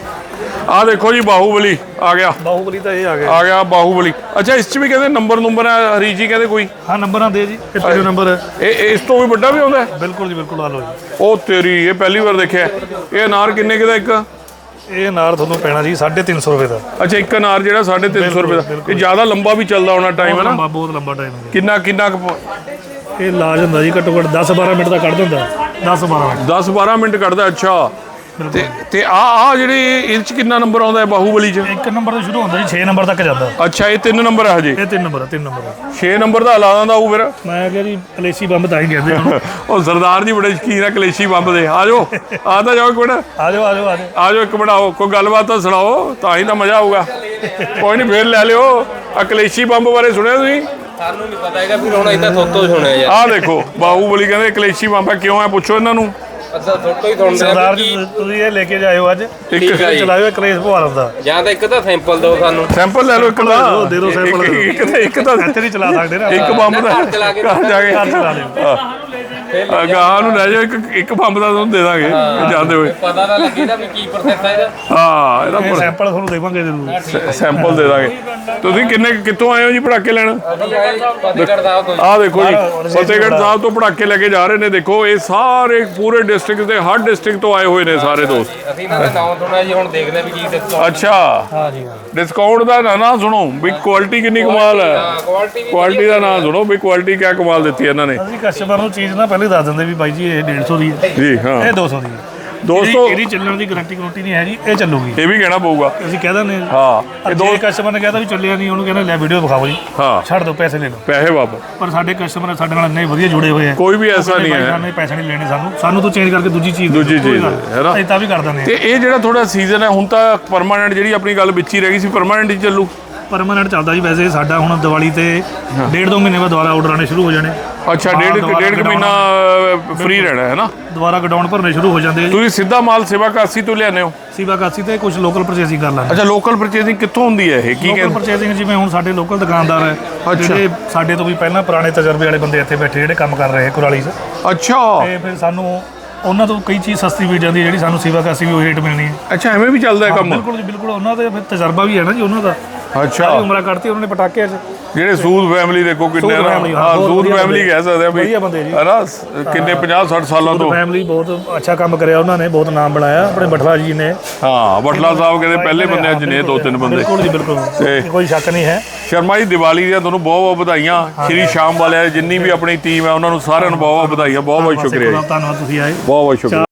ਆਹ ਦੇਖੋ ਜੀ ਬਾਹੂਬਲੀ ਆ ਗਿਆ। ਬਾਹੂਬਲੀ ਤਾਂ ਇਹ ਆ ਗਿਆ। ਆ ਗਿਆ ਬਾਹੂਬਲੀ। ਅੱਛਾ ਇਸ 'ਚ ਵੀ ਕਹਿੰਦੇ ਨੰਬਰ ਨੰਬਰ ਹੈ ਹਰੀ ਜੀ ਕਹਿੰਦੇ ਕੋਈ? ਹਾਂ ਨੰਬਰਾਂ ਦੇ ਜੀ ਇਹ ਤੇਰੇ ਨੰਬਰ ਹੈ ਇਹ ਇਹ ਇਸ ਤੋਂ ਵੀ ਵੱਡਾ ਵੀ ਆਉਂਦਾ? ਹੈ? ਬਿਲਕੁਲ ਜੀ ਬਿਲਕੁਲ ਆ ਲਓ ਜੀ। ਉਹ ਤੇਰੀ ਇਹ ਪਹਿਲੀ ਵਾਰ ਦੇਖਿਆ। ਇਹ ਅਨਾਰ ਕਿੰਨੇ ਕੁ ਦਾ ਇੱਕ? ਇਹ ਅਨਾਰ ਤੁਹਾਨੂੰ ਪੈਣਾ ਜੀ 350 ਰੁਪਏ ਦਾ। ਅੱਛਾ ਇੱਕ ਅਨਾਰ ਜਿਹੜਾ 350 ਰੁਪਏ ਦਾ। ਇਹ ਜ਼ਿਆਦਾ ਲੰਬਾ ਵੀ ਚੱਲਦਾ ਹੋਣਾ ਟਾਈਮ ਹੈ ਨਾ? ਲੰਬਾ ਬਹੁਤ ਲੰਬਾ ਟਾਈਮ ਹੈ ਕਿੰਨਾ ਕਿੰਨਾ ਕੁ ਇਹ ਲਾ ਜਾਂਦਾ ਜੀ ਘੱਟੋ ਘੱਟ 10 12 ਮਿੰਟ ਦਾ ਕੱਢ ਦਿੰਦਾ। 10 12 ਮਿੰਟ। 10 12 ਮਿੰਟ ਕੱਢਦਾ ਅੱਛਾ। ਤੇ ਤੇ ਆ ਆ ਜਿਹੜੇ ਇਹ 'ਚ ਕਿੰਨਾ ਨੰਬਰ ਆਉਂਦਾ ਹੈ ਬਾਹੂਬਲੀ 'ਚ? ਇੱਕ ਨੰਬਰ ਤੋਂ ਸ਼ੁਰੂ ਹੁੰਦਾ ਜੀ 6 ਨੰਬਰ ਤੱਕ ਜਾਂਦਾ। ਅੱਛਾ ਇਹ ਤਿੰਨ ਨੰਬਰ ਹੈ ਹਜੇ? ਇਹ ਤਿੰਨ ਨੰਬਰ ਆ ਤਿੰਨ ਨੰਬਰ ਆ। 6 ਨੰਬਰ ਦਾ ਲਾ ਦਿੰਦਾ ਉਹ ਫਿਰ? ਮੈਂ ਕਿਹਾ ਜੀ ਪਲੇਸੀ ਬੰਬ ਤਾਂ ਹੀ ਕਹਿੰਦੇ ਉਹਨੂੰ ਉਹ ਸਰਦਾਰ ਜੀ ਬੜੇ ਸ਼ਕੀਨ ਆ ਕਲੇਸ਼ੀ ਬੰਬ ਦੇ। ਆ ਜਾਓ ਆ ਤਾਂ ਜਾਓ ਮਿੰਟ। ਆ ਜਾਓ ਆ ਜਾਓ ਆ ਜਾਓ। ਆ ਜਾਓ ਇੱਕ ਬਣਾਓ ਕੋਈ ਗੱਲਬਾਤ ਤਾਂ ਸੁਣਾਓ ਤਾਂ ਹੀ ਤਾਂ ਮਜ਼ਾ ਆਊਗਾ। ਕੋਈ ਨਹੀਂ ਫੇਰ ਲੈ ਲਿਓ। ਆ ਕਲੇਸ਼ੀ ਬੰਬ ਬਾਰੇ ਸੁਣਿਆ ਤੁਸੀਂ? ਸਾਨੂੰ ਨਹੀਂ ਪਤਾ ਹੈਗਾ ਫਿਰ ਹੁਣ ਇਦਾਂ ਥੋਤੋ ਸੁਣਿਆ ਯਾਰ। ਆਹ ਦੇਖੋ ਬਾਹੂਬਲੀ ਕਹਿੰਦੇ ਕਲੇਸ਼ੀ ਬੰਬ ਕਿਉਂ ਹੈ ਪੁੱਛੋ ਇਹਨਾਂ ਨੂੰ। ਅੱਛਾ ਥੋਤੋ ਹੀ ਸੁਣਦੇ ਸਰਦਾਰ ਜੀ ਕਿ ਤੁਸੀਂ ਇਹ ਲੈ ਕੇ ਜਾਇਓ ਅੱਜ। ਇੱਕ ਠੀਕ ਹੈ ਜੀ। ਚਲਾਇਓ ਇਹ ਕਲੇਸ਼ ਭਵਾਲ ਦਾ। ਜਾਂ ਤਾਂ ਇੱਕ ਤਾਂ ਸੈਂਪਲ ਦਿਓ ਸਾਨੂੰ। ਸੈਂਪਲ ਲੈ ਲਓ ਇੱਕ ਦਾ ਦੇ ਦਿਓ sample ਇੱਕ- ਤਾਂ ਇੱਕ ਤਾਂ ਇੱਥੇ ਨਹੀਂ ਚਲਾ ਸਕਦੇ ਨਾ। ਇੱਕ ਬੰਬ ਦਾ ਘਰ ਚਲਾ ਕੇ ਘਰ ਜਾ ਕੇ। ਘਰ ਚਲਾ ਲਿਓ ਆ, ਗਾਹਾਂ ਨੂੰ ਲੈ ਜਾਓ ਇੱਕ ਇੱਕ ਬੰਬ ਦਾ ਤੁਹਾਨੂੰ ਦੇ ਦਾਂਗੇ ਜਾਂਦੇ ਹੋਏ। ਪਤਾ ਤਾਂ ਲੱਗੇ ਨਾ ਵੀ ਕੀ ਪ੍ਰੋਸੈਸ ਹੈ ਇਹਦਾ। ਹਾਂ ਇਹਦਾ ਸੈਂਪਲ ਤੁਹਾਨੂੰ ਦੇਵਾਂਗੇ ਜ਼ਰੂਰ। ਸੈਂਪਲ ਦੇ ਦਾਂਗੇ। ਤੁਸੀਂ ਕਿੰਨੇ ਕਿੱਥੋਂ ਆਏ ਹੋ ਜੀ ਪੜਾਕੇ ਲੈਣ? ਅਸੀਂ ਆਏ ਫਤਿਹਗੜ੍ਹ ਸਾਹਿਬ ਤੋਂ ਆਹ ਦੇਖੋ ਜੀ ਫਤਿਹਗੜ੍ਹ ਸਾਹਿਬ ਤੋਂ ਪੜਾਕੇ ਲੈ ਕੇ ਜਾ ਰਹੇ ਨੇ ਦੇਖੋ ਇਹ ਸਾਰੇ ਪੂਰੇ ਡਿਸਟ੍ਰਿਕਟ ਦੇ ਹਰ ਡਿਸਟ੍ਰਿਕਟ ਤੋਂ ਆਏ ਹੋਏ ਨੇ ਸਾਰੇ ਦੋਸਤ। ਅਸੀਂ ਇਹਨਾਂ ਦਾ ਨਾਮ ਸੁਣਿਆ ਜੀ ਹੁਣ ਦੇਖਦੇ ਆ ਵੀ ਕੀ ਦੱਸੋ ਅੱਛਾ। ਹਾਂ ਜੀ ਹਾਂ ਡਿਸਕਾਊਂਟ ਦਾ ਨਾ ਨਾ ਸੁਣੋ ਵੀ ਕੁਆਲਿਟੀ ਕਿੰਨੀ ਕਮਾਲ ਹੈ। ਕੁਆਲਿਟੀ ਦਾ ਨਾਂ ਸੁਣੋ ਵੀ ਕੁਆਲਿਟੀ ਕਿਆ ਕਮਾਲ ਦਿੱਤੀ ਇਹਨਾਂ ਨੇ। ਅਸੀਂ ਕਸਟਮਰ ਨੂੰ ਚੀਜ਼ ਨਾ ਪਹਿਲੇ ਦੱਸ ਦਿੰਦੇ ਵੀ ਬਾਈ ਜੀ ਇਹ 150 ਦੀ ਹੈ। ਜੀ ਹਾਂ। ਇਹ 200 ਦੀ ਹੈ। ਦੋਸਤੋ ਇਹਦੀ- ਚੱਲਣ ਦੀ ਗਾਰੰਟੀ ਗਾਰੰਟੀ ਨਹੀਂ ਹੈ ਜੀ ਇਹ ਚੱਲੂਗੀ। ਇਹ ਵੀ ਕਹਿਣਾ ਪਊਗਾ। ਅਸੀਂ ਕਹਿ ਦਿੰਦੇ ਹਾਂ। ਇਹ ਦੋ ਕਸਟਮਰ ਨੇ ਕਹਿਤਾ ਵੀ ਚੱਲਿਆ ਨਹੀਂ ਉਹਨੂੰ ਕਹਿੰਦੇ ਲੈ ਵੀਡੀਓ ਵਿਖਾਓ ਜੀ। ਹਾਂ। ਛੱਡ ਦਿਓ ਪੈਸੇ ਲੈ ਲਓ। ਪੈਸੇ ਵਾਪਸ। ਪਰ ਸਾਡੇ ਕਸਟਮਰ ਸਾਡੇ ਨਾਲ ਇੰਨੇ ਵਧੀਆ ਜੁੜੇ ਹੋਏ ਆ। ਕੋਈ ਵੀ ਐਸਾ ਨਹੀਂ ਹੈ। ਸਾਨੂੰ ਪੈਸੇ ਨਹੀਂ ਲੈਣੇ ਸਾਨੂੰ। ਸਾਨੂੰ ਤੋਂ ਚੇਂਜ ਕਰਕੇ ਦੂਜੀ ਚੀਜ਼ ਦੂਜੀ ਚੀਜ਼। ਹੈ ਨਾ? ਅਸੀਂ ਤਾਂ ਵੀ ਕਰ ਦਿੰਦੇ ਤੇ ਇਹ ਜਿਹੜਾ ਥੋੜਾ ਸੀਜ਼ਨ ਹੈ ਹੁਣ ਤਾਂ ਪਰਮਾਨੈਂਟ ਜਿਹੜੀ ਆਪਣੀ ਗੱਲ ਵਿੱਚ ਹੀ ਰਹਿ ਗਈ ਸੀ ਪਰਮਾਨੈਂਟ ਹੀ ਚੱਲੂ। ਪਰਮਾਨੈਂਟ ਚੱਲਦਾ ਜੀ। ਵੈਸੇ ਸਾਡਾ ਹੁਣ ਦੀਵਾਲੀ ਤੇ ਡੇਢ ਦੋ ਮਹੀਨੇ ਬਾਅਦ ਦੁਬਾਰਾ ਆਰਡਰ ਆਣੇ ਸ਼ੁਰੂ ਹੋ ਜਾਣੇ। ਅੱਛਾ ਡੇਢ ਡੇਢ। ਮਹੀਨਾ ਫ੍ਰੀ ਰਹਿਣਾ ਹੈ ਨਾ? ਦੁਬਾਰਾ ਗਡਾਊਨ ਭਰਨੇ ਸ਼ੁਰੂ ਹੋ ਜਾਂਦੇ ਤੁਸੀਂ ਸਿੱਧਾ ਮਾਲ ਸੇਵਾ ਕਾਸੀ ਤੋਂ ਲਿਆਨੇ ਹੋ? ਸੀਵਾ ਕਾਸੀ ਤੇ ਕੁਝ ਲੋਕਲ ਪਰਚੇਸਿੰਗ ਕਰ ਲੈਂਦੇ ਅੱਛਾ ਲੋਕਲ ਪਰਚੇਸਿੰਗ ਕਿੱਥੋਂ ਹੁੰਦੀ ਹੈ ਇਹ? ਕੀ ਲੋਕਲ ਕਹਿੰਦੇ? ਪਰਚੇਸਿੰਗ ਜਿਵੇਂ ਹੁਣ ਸਾਡੇ ਲੋਕਲ ਦੁਕਾਨਦਾਰ ਹੈ। ਜਿਹੜੇ ਸਾਡੇ ਤੋਂ ਵੀ ਪਹਿਲਾਂ ਪੁਰਾਣੇ ਤਜਰਬੇ ਵਾਲੇ ਬੰਦੇ ਇੱਥੇ ਬੈਠੇ ਜਿਹੜੇ ਕੰਮ ਕਰ ਰਹੇ ਕੁਰਾਲੀ 'ਚ। ਅੱਛਾ। ਤੇ ਫਿਰ ਸਾਨੂੰ ਉਹਨਾਂ ਤੋਂ ਕਈ ਚੀਜ਼ ਸਸਤੀ ਮਿਲ ਜਾਂਦੀ ਹੈ ਜਿਹੜੀ ਸਾਨੂੰ ਸੀਵਾ ਕਾਸੀ ਵੀ ਉਹ ਰੇਟ ਮਿਲਣੀ ਹੈ। ਅੱਛਾ ਐਵੇਂ ਵੀ ਚੱਲਦਾ ਹੈ ਕੰਮ? ਬਿਲਕੁਲ ਜੀ ਬਿਲਕੁਲ। ਉਹਨਾਂ ਦਾ ਫਿਰ ਤਜਰਬਾ ਵੀ ਹੈ ਨਾ ਜੀ ਉਹਨਾਂ ਦਾ। ਅੱਛਾ। ਸਾਰੀ ਉਮਰਾਂ ਕੱਢਤੀ ਉਹਨਾਂ ਨੇ ਪਟਾਕਿਆਂ 'ਚ। ਜਿਹੜੇ ਸੂਦ ਫੈਮਿਲੀ ਦੇਖੋ ਕਿੰਨੇ ਸੂਦ family, ਹਾਂ, ਹਾਂ ਬਹੁਤ ਸੂਦ ਵਧੀਆ ਫੈਮਿਲੀ ਬੰਦੇ। ਕਹਿ ਸਕਦੇ ਆ ਵਧੀਆ ਬੰਦੇ ਜੀ। ਹਨਾ ਕਿੰਨੇ 50 60 ਸਾਲਾਂ ਤੋਂ। ਫੈਮਿਲੀ ਬਹੁਤ ਅੱਛਾ ਕੰਮ ਕਰਿਆ ਉਹਨਾਂ ਨੇ ਬਹੁਤ ਨਾਮ ਬਣਾਇਆ ਆਪਣੇ ਬਠਲਾ ਜੀ ਨੇ। ਹਾਂ ਬਟਲਾ ਸਾਹਿਬ ਕਹਿੰਦੇ ਪਹਿਲੇ ਬੰਦਿਆਂ 'ਚ ਨੇ ਦੋ ਤਿੰਨ ਬੰਦੇ। ਬਿਲਕੁਲ ਜੀ ਬਿਲਕੁਲ। ਤੇ- ਕੋਈ ਸ਼ੱਕ ਨਹੀਂ ਹੈ। ਸ਼ਰਮਾ ਜੀ ਦੀਵਾਲੀ ਦੀਆਂ ਤੁਹਾਨੂੰ ਬਹੁਤ ਬਹੁਤ ਵਧਾਈਆਂ। ਸ਼੍ਰੀ ਸ਼ਾਮ ਵਾਲਿਆਂ ਦੀ ਜਿੰਨੀ ਵੀ ਆਪਣੀ ਟੀਮ ਹੈ ਉਹਨਾਂ ਨੂੰ ਸਾਰਿਆਂ ਨੂੰ ਬਹੁਤ ਬਹੁਤ ਵਧਾਈਆਂ ਬਹੁਤ ਬਹੁਤ ਸ਼ੁਕਰੀਆ ਜੀ। ਧੰਨਵਾਦ ਤੁਸੀਂ ਆਏ। ਬਹੁਤ ਬਹੁਤ ਸ਼ੁਕਰੀਆ।